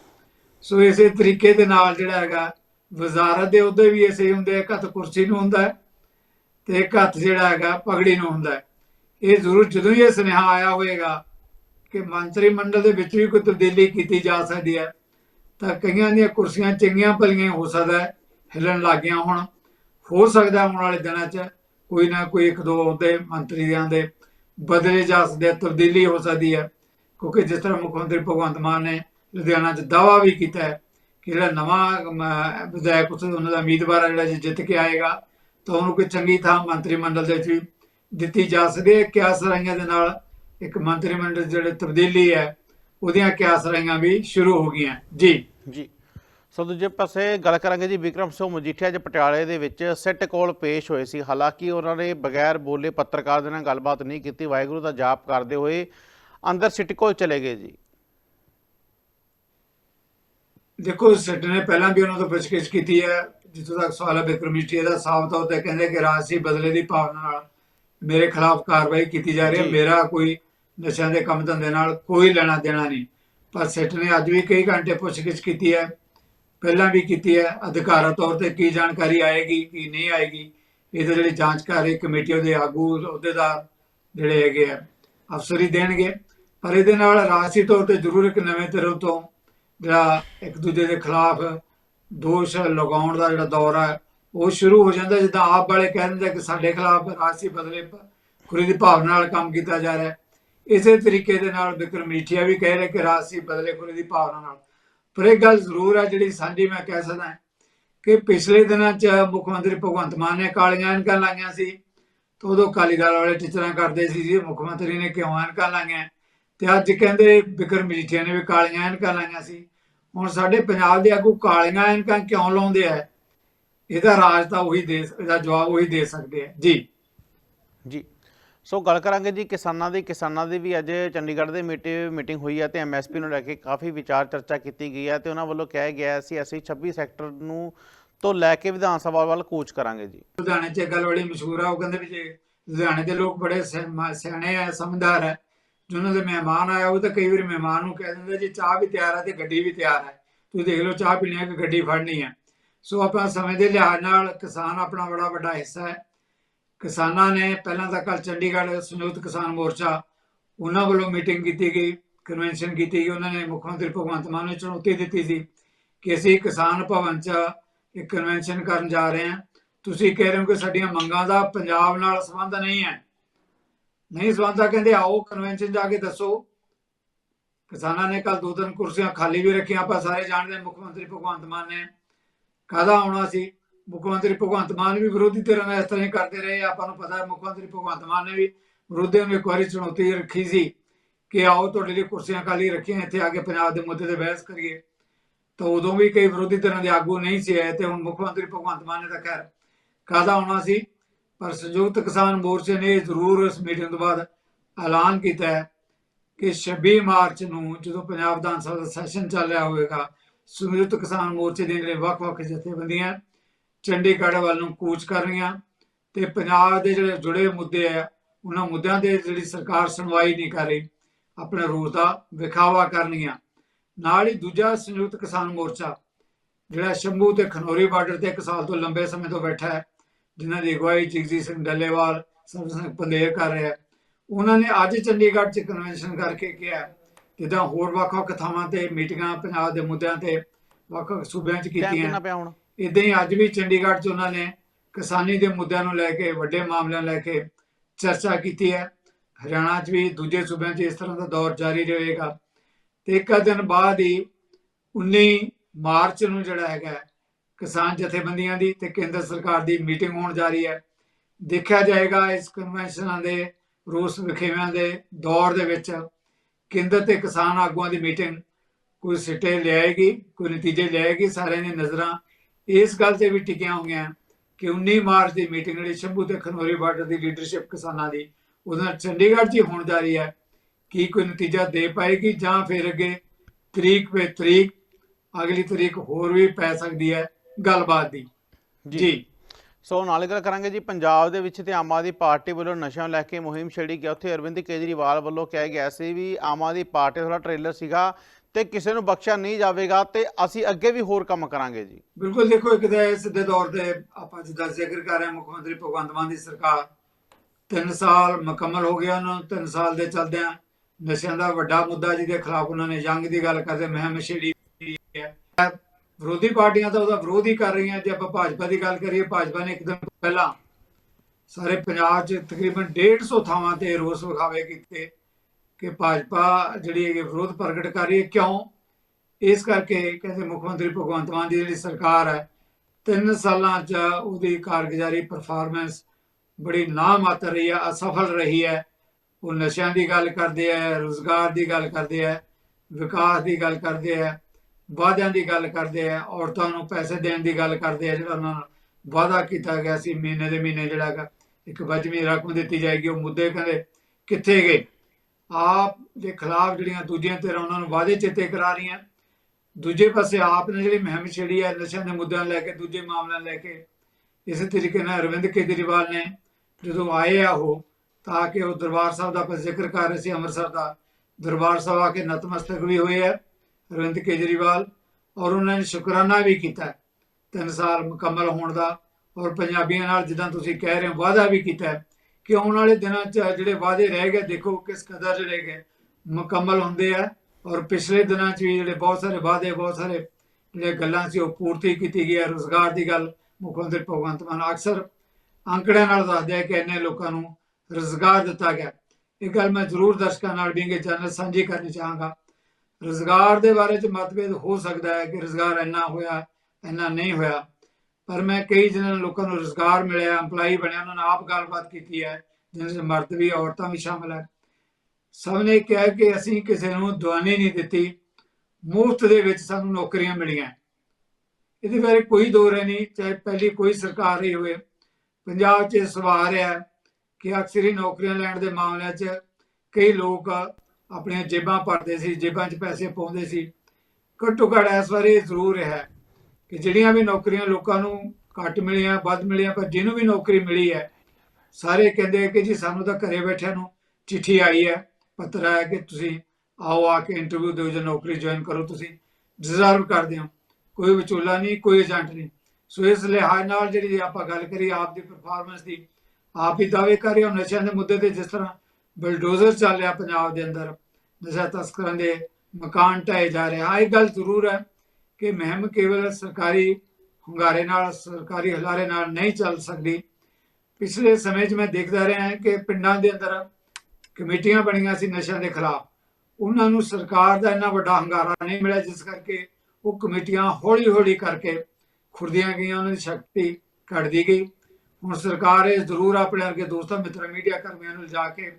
A: ਸੋ ਇਸੇ ਤਰੀਕੇ ਦੇ ਨਾਲ ਜਿਹੜਾ ਹੈਗਾ, ਵਜ਼ਾਰਤ ਦੇ ਉਹਦੇ ਵੀ ਇਸੇ ਹੁੰਦੇ ਇੱਕ ਹੱਥ ਕੁਰਸੀ ਨੂੰ ਹੁੰਦਾ ਹੈ ਤੇ ਇੱਕ ਹੱਥ ਜਿਹੜਾ ਹੈਗਾ, ਪਗੜੀ ਨੂੰ ਹੁੰਦਾ ਹੈ। ਇਹ ਜ਼ਰੂਰ ਜਦੋਂ ਇਹ ਸੁਨੇਹਾ ਆਇਆ ਹੋਵੇਗਾ ਕਿ ਮੰਤਰੀ ਮੰਡਲ ਦੇ ਵਿੱਚ ਵੀ ਕੋਈ ਤਬਦੀਲੀ ਕੀਤੀ ਜਾ ਸਕਦੀ ਹੈ, ਤਾਂ ਕਈਆਂ ਦੀਆਂ ਕੁਰਸੀਆਂ ਚੰਗੀਆਂ ਭਲੀਆਂ ਹੋ ਸਕਦਾ ਹਿਲਣ ਹਿੱਲਣ ਲੱਗ ਗਈਆਂ ਹੁਣ ਹੋ ਸਕਦਾ ਆਉਣ ਵਾਲੇ ਦਿਨਾਂ 'ਚ ਕੋਈ ਨਾ ਕੋਈ ਇੱਕ ਦੋ ਉਹਦੇ ਮੰਤਰੀਆਂ ਦੇ ਬਦਲੇ ਜਾ ਸਕਦੇ ਤਬਦੀਲੀ ਹੋ ਸਕਦੀ ਹੈ, ਕਿਉਂਕਿ ਜਿਸ ਤਰ੍ਹਾਂ ਮੁੱਖ ਮੰਤਰੀ ਭਗਵੰਤ ਮਾਨ ਨੇ ਲੁਧਿਆਣਾ 'ਚ ਦਾਵਾ ਵੀ ਕੀਤਾ ਹੈ ਕਿ ਜਿਹੜਾ ਨਵਾਂ ਵਿਧਾਇਕ ਉੱਥੇ ਉਹਨਾਂ ਦਾ ਉਮੀਦਵਾਰ ਹੈ ਜਿਹੜਾ ਜੇ ਜਿੱਤ ਕੇ ਆਏਗਾ, ਤਾਂ ਉਹਨੂੰ ਕੋਈ ਚੰਗੀ ਥਾਂ ਮੰਤਰੀ ਮੰਡਲ ਦੇ ਵਿੱਚ ਵੀ ਦਿੱਤੀ ਜਾ ਸਕੇ। ਕਿਆਸ ਰਾਈਆਂ ਦੇ ਨਾਲ ਇੱਕ ਮੰਤਰੀ ਮੰਡਲ ਜਿਹੜੇ ਤਬਦੀਲੀ ਹੈ, ਉਹਦੀਆਂ ਕਿਆਸ ਰਾਈਆਂ ਵੀ ਸ਼ੁਰੂ ਹੋ ਗਈਆਂ। ਜੀ।
B: ਜੀ। ਸੋ ਦੂਜੇ ਪਾਸੇ ਗੱਲ ਕਰਾਂਗੇ ਜੀ ਵਿਕਰਮ ਸਿੰਘ ਮਜੀਠੀਆ ਜੀ ਪਟਿਆਲੇ ਦੇ ਵਿੱਚ ਸਿੱਟ ਕੋਲ ਪੇਸ਼ ਹੋਏ ਸੀ। ਹਾਲਾਂਕਿ ਉਹਨਾਂ ਨੇ ਬਗੈਰ ਬੋਲੇ ਪੱਤਰਕਾਰ ਦੇ ਨਾਲ ਗੱਲਬਾਤ ਨਹੀਂ ਕੀਤੀ। ਵਾਹਿਗੁਰੂ ਦਾ ਜਾਪ ਕਰਦੇ ਹੋਏ ਅੰਦਰ ਸਿੱਟ ਕੋਲ ਚਲੇ ਗਏ ਜੀ।
A: ਦੇਖੋ ਸਿੱਟ ਨੇ ਪਹਿਲਾਂ ਵੀ ਉਹਨਾਂ ਤੋਂ ਪੁੱਛਗਿੱਛ ਕੀਤੀ ਹੈ ਜਿੱਥੋਂ ਤੱਕ ਸਵਾਲ ਹੈ ਬਿਕਰਮ ਮਜੀਠੀਆ ਦਾ ਸਾਫ਼ ਤੌਰ ਤੇ ਕਹਿੰਦੇ ਕਿ ਰਾਜਸੀ ਬਦਲੇ ਦੀ ਭਾਵਨਾ ਨਾਲ ਮੇਰੇ ਖਿਲਾਫ ਕਾਰਵਾਈ ਕੀਤੀ ਜਾ ਰਹੀ ਹੈ। ਮੇਰਾ ਕੋਈ ਨਸ਼ਿਆਂ ਦੇ ਕੰਮ ਧੰਦੇ ਨਾਲ ਕੋਈ ਲੈਣਾ ਦੇਣਾ ਨਹੀਂ। ਪਰ ਸਿੱਟ ਨੇ ਅੱਜ ਵੀ ਕਈ ਘੰਟੇ ਪੁੱਛਗਿੱਛ ਕੀਤੀ ਹੈ ਪਹਿਲਾਂ ਵੀ ਕੀਤੀ ਹੈ। ਅਧਿਕਾਰਤ ਤੌਰ ਤੇ ਕੀ ਜਾਣਕਾਰੀ ਆਏਗੀ ਕੀ ਨਹੀਂ ਆਏਗੀ ਇਹਦੇ ਜਿਹੜੀ ਜਾਂਚਕਾਰੀ ਕਮੇਟੀ ਉਹਦੇ ਆਗੂ ਅਹੁਦੇਦਾਰ ਜਿਹੜੇ ਹੈਗੇ ਆ ਅਫਸਰ ਹੀ ਦੇਣਗੇ। ਪਰ ਇਹਦੇ ਨਾਲ ਰਾਜਸੀ ਤੌਰ ਤੇ ਜ਼ਰੂਰ ਇੱਕ ਨਵੇਂ ਤਰ੍ਹਾਂ ਤੋਂ ਜਿਹੜਾ ਇੱਕ ਦੂਜੇ ਦੇ ਖਿਲਾਫ ਦੋਸ਼ ਲਗਾਉਣ ਦਾ ਜਿਹੜਾ ਦੌਰ ਹੈ, ਉਹ ਸ਼ੁਰੂ ਹੋ ਜਾਂਦਾ ਜਿੱਦਾਂ ਆਪ ਵਾਲੇ ਕਹਿ ਦਿੰਦੇ ਕਿ ਸਾਡੇ ਖਿਲਾਫ ਰਾਜਸੀ ਬਦਲੇ ਪ- ਖੁਰੀ ਦੀ ਭਾਵਨਾ ਨਾਲ ਕੰਮ ਕੀਤਾ ਜਾ ਰਿਹਾ ਹੈ। ਇਸੇ ਤਰੀਕੇ ਦੇ ਨਾਲ ਵਿਕਰਮ ਮੀਠੀਆ ਵੀ ਕਹਿ ਰਿਹਾ ਕਿ ਰਾਜਸੀ ਬਦਲੇ ਖੁਰੀ ਦੀ ਭਾਵਨਾ ਨਾਲ। ਪਰ ਇਹ ਗੱਲ ਜ਼ਰੂਰ ਹੈ ਜਿਹੜੀ ਸਾਂਝੀ ਮੈਂ ਕਹਿ ਸਕਦਾ ਕਿ ਪਿਛਲੇ ਦਿਨਾਂ 'ਚ ਮੁੱਖ ਮੰਤਰੀ ਭਗਵੰਤ ਮਾਨ ਨੇ ਕਾਲੀਆਂ ਐਨਕਾਂ ਲਾਈਆਂ ਸੀ, ਤੇ ਉਦੋਂ ਅਕਾਲੀ ਦਲ ਵਾਲੇ ਟੀਚਰਾਂ ਕਰਦੇ ਸੀ ਜੀ ਮੁੱਖ ਮੰਤਰੀ ਨੇ ਕਿਉਂ ਐਨਕਾਂ ਲਾਈਆਂ? ਤੇ ਅੱਜ ਕਹਿੰਦੇ ਵਿਕਰਮ ਮਜੀਠੀਆ ਨੇ ਵੀ ਕਾਲੀਆਂ ਐਨਕਾਂ ਲਾਈਆਂ ਸੀ ਹੁਣ ਸਾਡੇ ਪੰਜਾਬ ਦੇ ਆਗੂ ਕਾਲੀਆਂ ਐਨਕਾਂ ਕਿਉਂ ਲਾਉਂਦੇ ਆ? ਇਹਦਾ ਰਾਜ ਤਾਂ ਉਹੀ ਦੇ ਇਹਦਾ ਜਵਾਬ ਉਹੀ ਦੇ ਸਕਦੇ ਆ। ਜੀ।
B: ਜੀ। ਸੋ ਗੱਲ ਕਰਾਂਗੇ ਜੀ ਕਿਸਾਨਾਂ ਦੀ ਕਿਸਾਨਾਂ ਦੀ ਵੀ ਅੱਜ ਚੰਡੀਗੜ੍ਹ ਦੇ ਮੀਟਿੰਗ ਹੋਈ ਹੈ ਤੇ ਐਮਐਸਪੀ ਨੂੰ ਲੈ ਕੇ ਕਾਫੀ ਵਿਚਾਰ ਚਰਚਾ ਕੀਤੀ ਗਈ ਹੈ ਤੇ ਉਹਨਾਂ ਵੱਲੋਂ ਕਿਹਾ ਗਿਆ ਸੀ ਅਸੀਂ 26 ਸੈਕਟਰ ਨੂੰ ਤੋਂ ਲੈ ਕੇ ਵਿਧਾਨ ਸਭਾ ਵੱਲ ਕੂਚ ਕਰਾਂਗੇ ਜੀ।
A: ਲੁਧਿਆਣੇ 'ਚ ਗੱਲ ਬੜੀ ਮਸ਼ਹੂਰ ਆ ਉਹ ਕਹਿੰਦੇ ਵੀ ਜੇ ਲੁਧਿਆਣੇ ਦੇ ਲੋਕ ਬੜੇ ਸਿਆਣ- ਆ ਸਮਝਦਾਰ ਹੈ ਉਹਨਾਂ ਦੇ ਮਹਿਮਾਨ ਆਇਆ, ਉਹ ਤਾਂ ਕਈ ਵਾਰੀ ਮਹਿਮਾਨ ਨੂੰ ਕਹਿ ਦਿੰਦੇ, ਜੀ ਚਾਹ ਵੀ ਤਿਆਰ ਹੈ ਤੇ ਗੱਡੀ ਵੀ ਤਿਆਰ ਹੈ ਤੁਸੀਂ ਦੇਖ ਲਓ, ਚਾਹ ਪੀਣੀ ਹੈ ਕਿ ਗੱਡੀ ਫੜਨੀ ਹੈ ਸੋ ਆਪਾਂ ਸਮੇਂ ਦੇ ਲਿਹਾਜ਼ ਨਾਲ ਕਿਸਾਨ ਆਪਣਾ ਬੜਾ ਵੱਡਾ ਹਿੱਸਾ ਹੈ। ਕਿਸਾਨਾਂ ਨੇ ਪਹਿਲਾਂ ਤਾਂ ਕੱਲ ਚੰਡੀਗੜ੍ਹ ਸੰਯੁਕਤ ਕਿਸਾਨ ਮੋਰਚਾ ਉਹਨਾਂ ਵੱਲੋਂ ਮੀਟਿੰਗ ਕੀਤੀ ਗਈ, ਕਨਵੈਨਸ਼ਨ ਕੀਤੀ ਗਈ। ਉਹਨਾਂ ਨੇ ਮੁੱਖ ਮੰਤਰੀ ਭਗਵੰਤ ਮਾਨ ਨੂੰ ਚੁਣੌਤੀ ਦਿੱਤੀ ਸੀ ਕਿ ਅਸੀਂ ਕਿਸਾਨ ਭਵਨ 'ਚ ਇੱਕ ਕਨਵੈਨਸ਼ਨ ਕਰਨ ਜਾ ਰਹੇ ਹਾਂ। ਤੁਸੀਂ ਕਹਿ ਰਹੇ ਹੋ ਕਿ ਸਾਡੀਆਂ ਮੰਗਾਂ ਦਾ ਪੰਜਾਬ ਨਾਲ ਸੰਬੰਧ ਨਹੀਂ ਹੈ। ਨਹੀਂ ਸੰਬੰਧ ਕਹਿੰਦੇ ਆਓ ਕਨਵੈਨਸ਼ਨ ਜਾ ਕੇ ਦੱਸੋ। ਕਿਸਾਨਾਂ ਨੇ ਕੱਲ ਦੋ ਤਿੰਨ ਕੁਰਸੀਆਂ ਖਾਲੀ ਵੀ ਰੱਖੀਆਂ, ਆਪਾਂ ਸਾਰੇ ਜਾਣਦੇ ਮੁੱਖ ਮੰਤਰੀ ਭਗਵੰਤ ਮਾਨ ਨੇ। ਕਾਹਦਾ ਆਉਣਾ ਸੀ? ਮੁੱਖ ਮੰਤਰੀ ਭਗਵੰਤ ਮਾਨ ਵੀ ਵਿਰੋਧੀ ਧਿਰਾਂ ਨਾਲ ਇਸ ਤਰ੍ਹਾਂ ਹੀ ਕਰਦੇ ਰਹੇ, ਆਪਾਂ ਨੂੰ ਪਤਾ ਹੈ, ਮੁੱਖ ਮੰਤਰੀ ਭਗਵੰਤ ਮਾਨ ਨੇ ਵੀ ਵਿਰੋਧੀਆਂ ਨੂੰ ਇੱਕ ਵਾਰੀ ਚੁਣੌਤੀ ਰੱਖੀ ਸੀ ਕਿ ਆਓ, ਤੁਹਾਡੇ ਲਈ ਕੁਰਸੀਆਂ ਖਾਲੀ ਰੱਖੀਆਂ, ਇੱਥੇ ਆ ਕੇ ਪੰਜਾਬ ਦੇ ਮੁੱਦੇ ਤੇ ਬਹਿਸ ਕਰੀਏ। ਤਾਂ ਉਦੋਂ ਵੀ ਕਈ ਵਿਰੋਧੀ ਧਿਰਾਂ ਦੇ ਆਗੂ ਨਹੀਂ ਸੀ ਆਏ ਤੇ ਹੁਣ ਮੁੱਖ ਮੰਤਰੀ ਭਗਵੰਤ ਮਾਨ ਨੇ ਤਾਂ ਖੈਰ ਕਾਹਦਾ ਆਉਣਾ ਸੀ? ਪਰ ਸੰਯੁਕਤ ਕਿਸਾਨ ਮੋਰਚੇ ਨੇ ਜ਼ਰੂਰ ਇਸ ਮੀਟਿੰਗ ਤੋਂ ਬਾਅਦ ਐਲਾਨ ਕੀਤਾ ਹੈ ਕਿ 26 ਮਾਰਚ ਨੂੰ ਜਦੋਂ ਪੰਜਾਬ ਵਿਧਾਨ ਸਭਾ ਦਾ ਸੈਸ਼ਨ ਚੱਲ ਰਿਹਾ ਹੋਵੇਗਾ, ਸੰਯੁਕਤ ਕਿਸਾਨ ਮੋਰਚੇ ਦੀਆਂ ਜਿਹੜੇ ਵੱਖ-ਵੱਖ ਜਥੇਬੰਦੀਆਂ ਚੰਡੀਗੜ੍ਹ ਵੱਲ ਨੂੰ ਕੂਚ ਕਰਨੀਆਂ ਤੇ ਪੰਜਾਬ ਦੇ ਜਿਹੜੇ ਜੁੜੇ ਮੁੱਦੇ ਆ, ਉਹਨਾਂ ਮੁੱਦਿਆਂ ਦੇ ਜਿਹੜੀ ਸਰਕਾਰ ਸੁਣਵਾਈ ਨਹੀਂ ਕਰ ਰਹੀ, ਆਪਣੇ ਰੋਸ ਦਾ ਵਿਖਾਵਾ ਕਰਨਗੀਆਂ। ਨਾਲ ਹੀ ਦੂਜਾ ਸੰਯੁਕਤ ਕਿਸਾਨ ਮੋਰਚਾ, ਜਿਹੜਾ ਸ਼ੰਭੂ ਤੇ ਖਨੌਰੀ ਬਾਰਡਰ ਤੇ ਇੱਕ ਸਾਲ ਤੋਂ ਲੰਬੇ ਸਮੇਂ ਤੋਂ ਬੈਠਾ ਹੈ ਜਿਨ੍ਹਾਂ ਦੀ ਅਗਵਾਈ ਜਗਜੀਤ ਸਿੰਘ ਡੱਲੇਵਾਲ ਸਰਬ ਸਿੰਘ ਪੰਦੇਰ ਕਰ ਰਿਹਾ ਉਹਨਾਂ ਨੇ ਅੱਜ ਚੰਡੀਗੜ੍ਹ 'ਚ ਕਨਵੈਨਸ਼ਨ ਕਰਕੇ ਕਿਹਾ ਜਿੱਦਾਂ ਹੋਰ ਵੱਖ-ਵੱਖ ਥਾਵਾਂ ਤੇ ਮੀਟਿੰਗਾਂ ਪੰਜਾਬ ਦੇ ਮੁੱਦਿਆਂ ਤੇ ਵੱਖ-ਵੱਖ ਸੂਬਿਆਂ 'ਚ ਕੀਤੀਆਂ ਇਦਾਂ ਹੀ ਅੱਜ ਵੀ ਚੰਡੀਗੜ੍ਹ 'ਚ ਉਹਨਾਂ ਨੇ ਕਿਸਾਨੀ ਦੇ ਮੁੱਦਿਆਂ ਨੂੰ ਲੈ ਕੇ ਵੱਡੇ ਮਾਮਲਿਆਂ ਲੈ ਕੇ ਚਰਚਾ ਕੀਤੀ ਹੈ। ਹਰਿਆਣਾ 'ਚ ਵੀ ਦੂਜੇ ਸੂਬਿਆਂ 'ਚ ਇਸ ਤਰ੍ਹਾਂ ਦਾ ਦੌਰ ਜਾਰੀ ਰਹੇਗਾ। ਤੇ ਇੱਕ ਦਿਨ ਬਾਅਦ ਹੀ 19 ਮਾਰਚ ਨੂੰ ਜਿਹੜਾ ਹੈਗਾ ਕਿਸਾਨ ਜਥੇਬੰਦੀਆਂ ਦੀ ਤੇ ਕੇਂਦਰ ਸਰਕਾਰ ਦੀ ਮੀਟਿੰਗ ਹੋਣ ਜਾ ਰਹੀ ਹੈ। ਦੇਖਿਆ ਜਾਏਗਾ ਇਸ ਕਨਵੈਨਸ਼ਨਾਂ ਦੇ, ਰੋਸ ਵਿਖੇਵਿਆਂ ਦੇ ਦੌਰ ਦੇ ਵਿੱਚ ਕੇਂਦਰ ਤੇ ਕਿਸਾਨ ਆਗੂਆਂ ਦੀ ਮੀਟਿੰਗ ਕੋਈ ਸਿੱਟੇ ਲਿਆਏਗੀ, ਕੋਈ ਨਤੀਜੇ ਲਿਆਏਗੀ, ਸਾਰਿਆਂ ਦੀਆਂ ਨਜ਼ਰਾਂ ਇਸ ਗੱਲ ਤੇ ਵੀ ਟਿਕੀਆਂ ਹੋਈਆਂ ਕਿ 19 ਮਾਰਚ ਦੀ ਮੀਟਿੰਗ ਜਿਹੜੀ ਸ਼ੰਭੂ ਤੇ ਖਨੌਰੀ ਬਾਰਡਰ ਦੀ ਲੀਡਰਸ਼ਿਪ ਕਿਸਾਨਾਂ ਦੀ, ਉਹਦੇ ਨਾਲ ਚੰਡੀਗੜ੍ਹ 'ਚ ਹੀ ਹੋਣ ਜਾ ਰਹੀ ਹੈ। ਕੀ ਕੋਈ ਨਤੀਜਾ ਦੇ ਪਾਏਗੀ ਜਾਂ ਫਿਰ ਅੱਗੇ ਤਰੀਕ ਪੇ ਤਰੀਕ, ਅਗਲੀ ਤਰੀਕ ਹੋਰ ਵੀ ਪੈ ਸਕਦੀ ਹੈ। ਗੱਲਬਾਤ ਦੀ। ਜੀ।
B: ਸੋ ਨਾਲ ਗੱਲ ਕਰਾਂਗੇ ਜੀ ਪੰਜਾਬ ਦੇ ਵਿੱਚ ਤੇ ਆਮ ਆਦਮੀ ਪਾਰਟੀ ਵੱਲੋਂ ਨਸ਼ਿਆਂ ਲੈ ਕੇ ਮੁਹਿੰਮ ਛੇੜੀ ਗਿਆ ਉੱਥੇ ਅਰਵਿੰਦ ਕੇਜਰੀਵਾਲ ਵੱਲੋਂ ਕਿਹਾ ਗਿਆ ਸੀ ਵੀ ਆਮ ਆਦਮੀ ਪਾਰਟੀ ਦਾ ਟ੍ਰੇਲਰ ਸੀਗਾ ਤੇ ਕਿਸੇ ਨੂੰ ਬਖਸ਼ਿਆ ਨਹੀਂ ਜਾਵੇਗਾ ਤੇ ਅਸੀਂ ਅੱਗੇ ਵੀ ਹੋਰ ਕੰਮ ਕਰਾਂਗੇ ਜੀ।
A: ਬਿਲਕੁਲ ਦੇਖੋ ਇੱਕ ਤਾਂ ਸਿੱਧੇ ਤੌਰ ਤੇ ਆਪਾਂ ਜਿੱਦਾਂ ਜ਼ਿਕਰ ਕਰ ਰਹੇ ਮੁੱਖ ਮੰਤਰੀ ਭਗਵੰਤ ਮਾਨ ਦੀ ਸਰਕਾਰ 3 ਸਾਲ ਮੁਕੰਮਲ ਹੋ ਗਿਆ ਉਹਨਾਂ ਨੂੰ 3 ਸਾਲ ਦੇ ਚਲਦਿਆਂ ਨਸ਼ਿਆਂ ਦਾ ਵੱਡਾ ਮੁੱਦਾ ਜਿਹਦੇ ਖਿਲਾਫ ਉਹਨਾਂ ਨੇ ਜੰਗ ਦੀ ਗੱਲ ਕਰਦੇ ਮਹਿਮ ਛੇੜੀ ਹੈ। ਵਿਰੋਧੀ ਪਾਰਟੀਆਂ ਤਾਂ ਉਹਦਾ ਵਿਰੋਧ ਹੀ ਕਰ ਰਹੀਆਂ, ਜੇ ਆਪਾਂ ਭਾਜਪਾ ਦੀ ਗੱਲ ਕਰੀਏ, ਭਾਜਪਾ ਨੇ ਇੱਕ ਦਿਨ ਪਹਿਲਾਂ ਸਾਰੇ ਪੰਜਾਬ 'ਚ ਤਕਰੀਬਨ 150 ਥਾਵਾਂ ਤੇ ਰੋਸ ਵਿਖਾਵੇ ਕੀਤੇ ਕਿ ਭਾਜਪਾ ਜਿਹੜੀ ਹੈ ਵਿਰੋਧ ਪ੍ਰਗਟ ਕਰ ਰਹੀ ਹੈ। ਕਿਉਂ? ਇਸ ਕਰਕੇ ਕਹਿੰਦੇ ਮੁੱਖ ਮੰਤਰੀ ਭਗਵੰਤ ਮਾਨ ਦੀ ਜਿਹੜੀ ਸਰਕਾਰ ਹੈ, ਤਿੰਨ ਸਾਲਾਂ 'ਚ ਉਹਦੀ ਕਾਰਗੁਜ਼ਾਰੀ ਪਰਫਾਰਮੈਂਸ ਬੜੀ ਨਾਮਾਤਰ ਰਹੀ ਹੈ, ਅਸਫਲ ਰਹੀ ਹੈ। ਉਹ ਨਸ਼ਿਆਂ ਦੀ ਗੱਲ ਕਰਦੇ ਆ ਰੋਜ਼ਗਾਰ ਦੀ ਗੱਲ ਕਰਦੇ ਆ ਵਿਕਾਸ ਦੀ ਗੱਲ ਕਰਦੇ ਆ ਵਾਅਦਿਆਂ ਦੀ ਗੱਲ ਕਰਦੇ ਆ, ਔਰਤਾਂ ਨੂੰ ਪੈਸੇ ਦੇਣ ਦੀ ਗੱਲ ਕਰਦੇ ਆ, ਜਿਹੜਾ ਉਹਨਾਂ ਨਾਲ ਵਾਅਦਾ ਕੀਤਾ ਗਿਆ ਸੀ ਮਹੀਨੇ ਦੇ ਮਹੀਨੇ ਜਿਹੜਾ ਹੈਗਾ, ਇੱਕ ਵਜਮੀ ਰਕਮ ਦਿੱਤੀ ਜਾਏਗੀ, ਉਹ ਮੁੱਦੇ ਕਹਿੰਦੇ ਕਿੱਥੇ ਗਏ? ਆਪ ਦੇ ਖਿਲਾਫ ਜਿਹੜੀਆਂ ਦੂਜੀਆਂ ਧਿਰਾਂ ਉਹਨਾਂ ਨੂੰ ਵਾਅਦੇ ਚੇਤੇ ਕਰਾ ਰਹੀਆਂ। ਦੂਜੇ ਪਾਸੇ ਆਪ ਨੇ ਜਿਹੜੀ ਮੁਹਿੰਮ ਛੇੜੀ ਹੈ, ਨਸ਼ਿਆਂ ਦੇ ਮੁੱਦਿਆਂ ਨੂੰ ਲੈ ਕੇ, ਦੂਜੇ ਮਾਮਲਿਆਂ ਨੂੰ ਲੈ ਕੇ, ਇਸੇ ਤਰੀਕੇ ਨਾਲ ਅਰਵਿੰਦ ਕੇਜਰੀਵਾਲ ਨੇ ਜਦੋਂ ਆਏ ਆ ਉਹ, ਤਾਂ ਕਿ ਉਹ ਦਰਬਾਰ ਸਾਹਿਬ ਦਾ ਆਪਾਂ ਜ਼ਿਕਰ ਕਰ ਰਹੇ ਸੀ, ਅੰਮ੍ਰਿਤਸਰ ਦਾ ਦਰਬਾਰ ਸਾਹਿਬ ਆ ਕੇ ਨਤਮਸਤਕ ਵੀ ਹੋਏ ਆ। ਅਰਵਿੰਦ ਕੇਜਰੀਵਾਲ ਔਰ ਉਹਨਾਂ ਨੇ ਸ਼ੁਕਰਾਨਾ ਵੀ ਕੀਤਾ ਹੈ, ਤਿੰਨ ਸਾਲ ਮੁਕੰਮਲ ਹੋਣ ਦਾ ਔਰ ਪੰਜਾਬੀਆਂ ਨਾਲ ਜਿੱਦਾਂ ਤੁਸੀਂ ਕਹਿ ਰਹੇ ਹੋ ਵਾਅਦਾ ਵੀ ਕੀਤਾ ਕਿ ਆਉਣ ਵਾਲੇ ਦਿਨਾਂ 'ਚ ਜਿਹੜੇ ਵਾਅਦੇ ਰਹਿ ਗਏ ਦੇਖੋ ਕਿਸ ਕਦਰ ਜਿਹੜੇ ਗਏ ਮੁਕੰਮਲ ਹੁੰਦੇ ਆ ਔਰ ਪਿਛਲੇ ਦਿਨਾਂ 'ਚ ਵੀ ਜਿਹੜੇ ਬਹੁਤ ਸਾਰੇ ਵਾਅਦੇ ਬਹੁਤ ਸਾਰੇ ਜਿਹੜੇ ਗੱਲਾਂ ਸੀ ਉਹ ਪੂਰਤੀ ਕੀਤੀ ਗਈ ਹੈ। ਰੋਜ਼ਗਾਰ ਦੀ ਗੱਲ ਮੁੱਖ ਮੰਤਰੀ ਭਗਵੰਤ ਮਾਨ ਅਕਸਰ ਅੰਕੜਿਆਂ ਨਾਲ ਦੱਸਦੇ ਆ ਕਿ ਇੰਨੇ ਲੋਕਾਂ ਨੂੰ ਰੋਜ਼ਗਾਰ ਦਿੱਤਾ ਗਿਆ। ਇਹ ਗੱਲ ਮੈਂ ਜ਼ਰੂਰ ਦਰਸ਼ਕਾਂ ਨਾਲ ਵੀ ਚੈਨਲ ਸਾਂਝੀ ਕਰਨੀ ਚਾਹਾਂਗਾ। ਰੋਜ਼ਗਾਰ ਦੇ ਬਾਰੇ ਚ ਮਤਭੇਦ ਹੋ ਸਕਦਾ ਹੈ ਕਿ ਰੋਜ਼ਗਾਰ ਇੰਨਾ ਹੋਇਆ, ਇੰਨਾ ਨਹੀਂ ਹੋਇਆ। ਪਰ ਮੈਂ ਕਈ ਜਿਹਨਾਂ ਲੋਕਾਂ ਨੂੰ ਰੋਜ਼ਗਾਰ ਮਿਲਿਆ EMPLOYE ਬਣਿਆ, ਉਹਨਾਂ ਨਾਲ ਆਪ ਗੱਲਬਾਤ ਕੀਤੀ ਹੈ, ਜਿਨ੍ਹਾਂ 'ਚ ਮਰਦ ਵੀ ਔਰਤਾਂ ਵੀ ਸ਼ਾਮਲ ਹੈ। ਸਭ ਨੇ ਕਿਹਾ ਕਿ ਅਸੀਂ ਕਿਸੇ ਨੂੰ ਦਵਾਨੀ ਨਹੀਂ ਦਿੱਤੀ। ਮੁਫਤ ਦੇ ਵਿੱਚ ਸਾਨੂੰ ਨੌਕਰੀਆਂ ਮਿਲੀਆਂ। ਇਹਦੇ ਬਾਰੇ ਕੋਈ ਦੋ ਰਾਏ ਨਹੀਂ, ਚਾਹੇ ਪਹਿਲੀ ਕੋਈ ਸਰਕਾਰ ਰਹੀ ਹੋਵੇ। ਪੰਜਾਬ 'ਚ ਇਹ ਸਵਾਲ ਹੈ ਕਿ ਅਕਸਰ ਹੀ ਨੌਕਰੀਆਂ ਲੈਣ ਦੇ ਮਾਮਲਿਆਂ 'ਚ ਕਈ ਲੋਕ ਆਪਣੀਆਂ ਜੇਬਾਂ ਭਰਦੇ ਸੀ, ਜੇਬਾਂ 'ਚ ਪੈਸੇ ਪਾਉਂਦੇ ਸੀ। ਘੱਟੋ ਘੱਟ ਇਸ ਵਾਰੀ ਜ਼ਰੂਰ ਹੈ ਕਿ ਜਿਹੜੀਆਂ ਵੀ ਨੌਕਰੀਆਂ ਲੋਕਾਂ ਨੂੰ ਘੱਟ ਮਿਲੀਆਂ, ਵੱਧ ਮਿਲੀਆਂ, ਪਰ ਜਿਹਨੂੰ ਵੀ ਨੌਕਰੀ ਮਿਲੀ ਹੈ, ਸਾਰੇ ਕਹਿੰਦੇ ਕਿ ਜੀ ਸਾਨੂੰ ਤਾਂ ਘਰੇ ਬੈਠਿਆਂ ਨੂੰ ਚਿੱਠੀ ਆਈ ਹੈ, ਪੱਤਰ ਆਇਆ ਕਿ ਤੁਸੀਂ ਆਓ ਆ ਕੇ ਇੰਟਰਵਿਊ ਦਿਓ, ਜਾਂ ਨੌਕਰੀ ਜੁਆਇਨ ਕਰੋ ਤੁਸੀਂ। ਡਿਜ਼ਰਵ ਕਰਦੇ ਹੋ। ਕੋਈ ਵਿਚੋਲਾ ਨਹੀਂ, ਕੋਈ ਏਜੰਟ ਨਹੀਂ। ਸੋ ਇਸ ਲਿਹਾਜ਼ ਨਾਲ ਜਿਹੜੀ ਆਪਾਂ ਗੱਲ ਕਰੀ ਆਪ ਦੀ ਪਰਫਾਰਮੈਂਸ ਦੀ, ਆਪ ਹੀ ਦਾਅਵੇ ਕਰ ਰਹੇ ਹੋ ਨਸ਼ਿਆਂ ਦੇ ਮੁੱਦੇ ਤੇ, ਜਿਸ ਤਰ੍ਹਾਂ ਬਲਡੋਜ਼ਰ ਚੱਲ ਰਿਹਾ ਪੰਜਾਬ ਦੇ ਅੰਦਰ। ਨਸ਼ਾ ਤਸਕਰਾਂ ਦੇ ਮਕਾਨ ਢਾਏ ਜਾ ਰਹੇ ਹਾਂ। ਇਹ ਗੱਲ ਜ਼ਰੂਰ ਹੈ ਕਿ ਮਹਿਮ ਕੇਵਲ ਸਰਕਾਰੀ ਹੁੰਗਾਰੇ ਨਾਲ, ਸਰਕਾਰੀ ਹਲਾਰੇ ਨਾਲ ਨਹੀਂ ਚੱਲ ਸਕਦੀ। ਪਿਛਲੇ ਸਮੇਂ 'ਚ ਮੈਂ ਦੇਖਦਾ ਰਿਹਾ ਕਿ ਪਿੰਡਾਂ ਦੇ ਅੰਦਰ ਕਮੇਟੀਆਂ ਬਣੀਆਂ ਸੀ ਨਸ਼ਿਆਂ ਦੇ ਖਿਲਾਫ। ਉਹਨਾਂ ਨੂੰ ਸਰਕਾਰ ਦਾ ਇੰਨਾ ਵੱਡਾ ਹੰਗਾਰਾ ਨਹੀਂ ਮਿਲਿਆ, ਜਿਸ ਕਰਕੇ ਉਹ ਕਮੇਟੀਆਂ ਹੌਲੀ-ਹੌਲੀ ਕਰਕੇ ਖੁਰਦੀਆਂ ਗਈਆਂ, ਉਹਨਾਂ ਦੀ ਸ਼ਕਤੀ ਘਟਦੀ ਗਈ। ਹੁਣ ਸਰਕਾਰ ਇਹ ਜ਼ਰੂਰ ਆਪਣੇ ਵਰਗੇ ਦੋਸਤਾਂ, ਮਿੱਤਰਾਂ, ਮੀਡੀਆ ਕਰਮੀਆਂ ਨੂੰ ਲਿਜਾ ਕੇ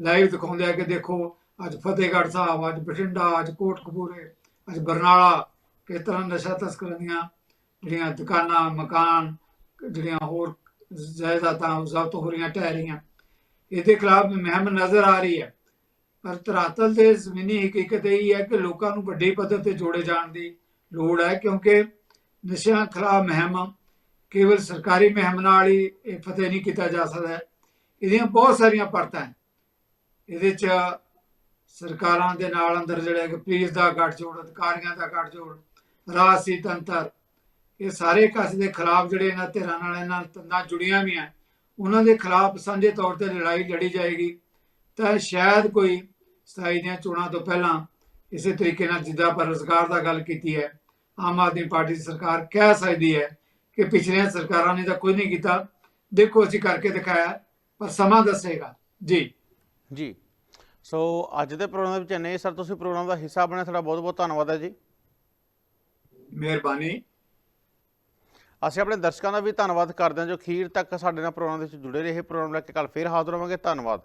A: ਲਾਈਵ ਦਿਖਾਉਂਦੇ ਆ ਕਿ ਦੇਖੋ ਅੱਜ ਫਤਿਹਗੜ੍ਹ ਸਾਹਿਬ, ਅੱਜ ਬਠਿੰਡਾ, ਅੱਜ ਕੋਟਕਪੂਰੇ, ਅੱਜ ਬਰਨਾਲਾ, ਕਿਸ ਤਰ੍ਹਾਂ ਨਸ਼ਾ ਤਸਕਰਾਂ ਦੀਆਂ ਜਿਹੜੀਆਂ ਦੁਕਾਨਾਂ, ਮਕਾਨ, ਜਿਹੜੀਆਂ ਹੋਰ ਜਾਇਦਾਦਾਂ ਜ਼ਬਤ ਹੋ ਰਹੀਆਂ, ਢਹਿ ਰਹੀਆਂ, ਇਹਦੇ ਖਿਲਾਫ ਮੁਹਿੰਮ ਨਜ਼ਰ ਆ ਰਹੀ ਹੈ। ਪਰ ਧਰਾਤਲ ਤੇ ਜ਼ਮੀਨੀ ਹਕੀਕਤ ਇਹ ਹੈ ਕਿ ਲੋਕਾਂ ਨੂੰ ਵੱਡੇ ਪੱਧਰ ਤੇ ਜੋੜੇ ਜਾਣ ਦੀ ਲੋੜ ਹੈ, ਕਿਉਂਕਿ ਨਸ਼ਿਆਂ ਖਿਲਾਫ ਮੁਹਿੰਮ ਕੇਵਲ ਸਰਕਾਰੀ ਮੁਹਿੰਮ ਨਾਲ ਹੀ ਇਹ ਫਤਿਹ ਨਹੀਂ ਕੀਤਾ ਜਾ ਸਕਦਾ। ਇਹਦੀਆਂ ਬਹੁਤ ਸਾਰੀਆਂ ਪਰਤਾਂ ਇਹਦੇ ਚ ਸਰਕਾਰਾਂ ਦੇ ਨਾਲ ਅੰਦਰ ਜਿਹੜਾ ਕਿ ਪੁਲਿਸ ਦਾ ਗੱਠਜੋੜ, ਅਧਿਕਾਰੀਆਂ ਦਾ ਗੱਠਜੋੜ, ਰਾਜਸੀ ਤੰਤਰ, ਇਹ ਸਾਰੇ ਕਸ ਦੇ ਖਿਲਾਫ ਜਿਹੜੇ ਇਹਨਾਂ ਧਿਰਾਂ ਨਾਲ ਇਹਨਾਂ ਤੰਦਾਂ ਜੁੜੀਆਂ ਵੀ ਆ ਉਹਨਾਂ ਦੇ ਖਿਲਾਫ ਸਾਂਝੇ ਤੌਰ ਤੇ ਲੜਾਈ ਲੜੀ ਜਾਏਗੀ। ਤਾਂ ਸ਼ਾਇਦ ਕੋਈ ਸਥਾਈ ਦੀਆਂ ਚੋਣਾਂ ਤੋਂ ਪਹਿਲਾਂ ਇਸੇ ਤਰੀਕੇ ਨਾਲ ਜਿੱਦਾਂ ਆਪਾਂ ਰੋਜ਼ਗਾਰ ਦਾ ਗੱਲ ਕੀਤੀ ਹੈ, ਆਮ ਆਦਮੀ ਪਾਰਟੀ ਦੀ ਸਰਕਾਰ ਕਹਿ ਸਕਦੀ ਹੈ ਕਿ ਪਿਛਲੀਆਂ ਸਰਕਾਰਾਂ ਨੇ ਤਾਂ ਕੁਝ ਨਹੀਂ ਕੀਤਾ। ਦੇਖੋ ਅਸੀਂ ਕਰਕੇ ਦਿਖਾਇਆ, ਪਰ ਸਮਾਂ ਦੱਸੇਗਾ। ਜੀ।
B: ਜੀ। ਸੋ ਅੱਜ ਦੇ ਪ੍ਰੋਗਰਾਮ ਦੇ ਵਿੱਚ ਹੀ। ਸਰ ਤੁਸੀਂ ਪ੍ਰੋਗਰਾਮ ਦਾ ਹਿੱਸਾ ਬਣੇ ਤੁਹਾਡਾ ਬਹੁਤ ਬਹੁਤ ਧੰਨਵਾਦ ਹੈ ਜੀ।
A: ਮਿਹਰਬਾਨੀ।
B: ਅਸੀਂ ਆਪਣੇ ਦਰਸ਼ਕਾਂ ਦਾ ਵੀ ਧੰਨਵਾਦ ਕਰਦੇ ਹਾਂ ਜੋ ਅਖੀਰ ਤੱਕ ਸਾਡੇ ਨਾਲ ਪ੍ਰੋਗਰਾਮ ਦੇ ਵਿੱਚ ਜੁੜੇ ਰਹੇ। ਪ੍ਰੋਗਰਾਮ ਲੈ ਕੇ ਕੱਲ ਫੇਰ ਹਾਜ਼ਰ ਹੋਵਾਂਗੇ। ਧੰਨਵਾਦ।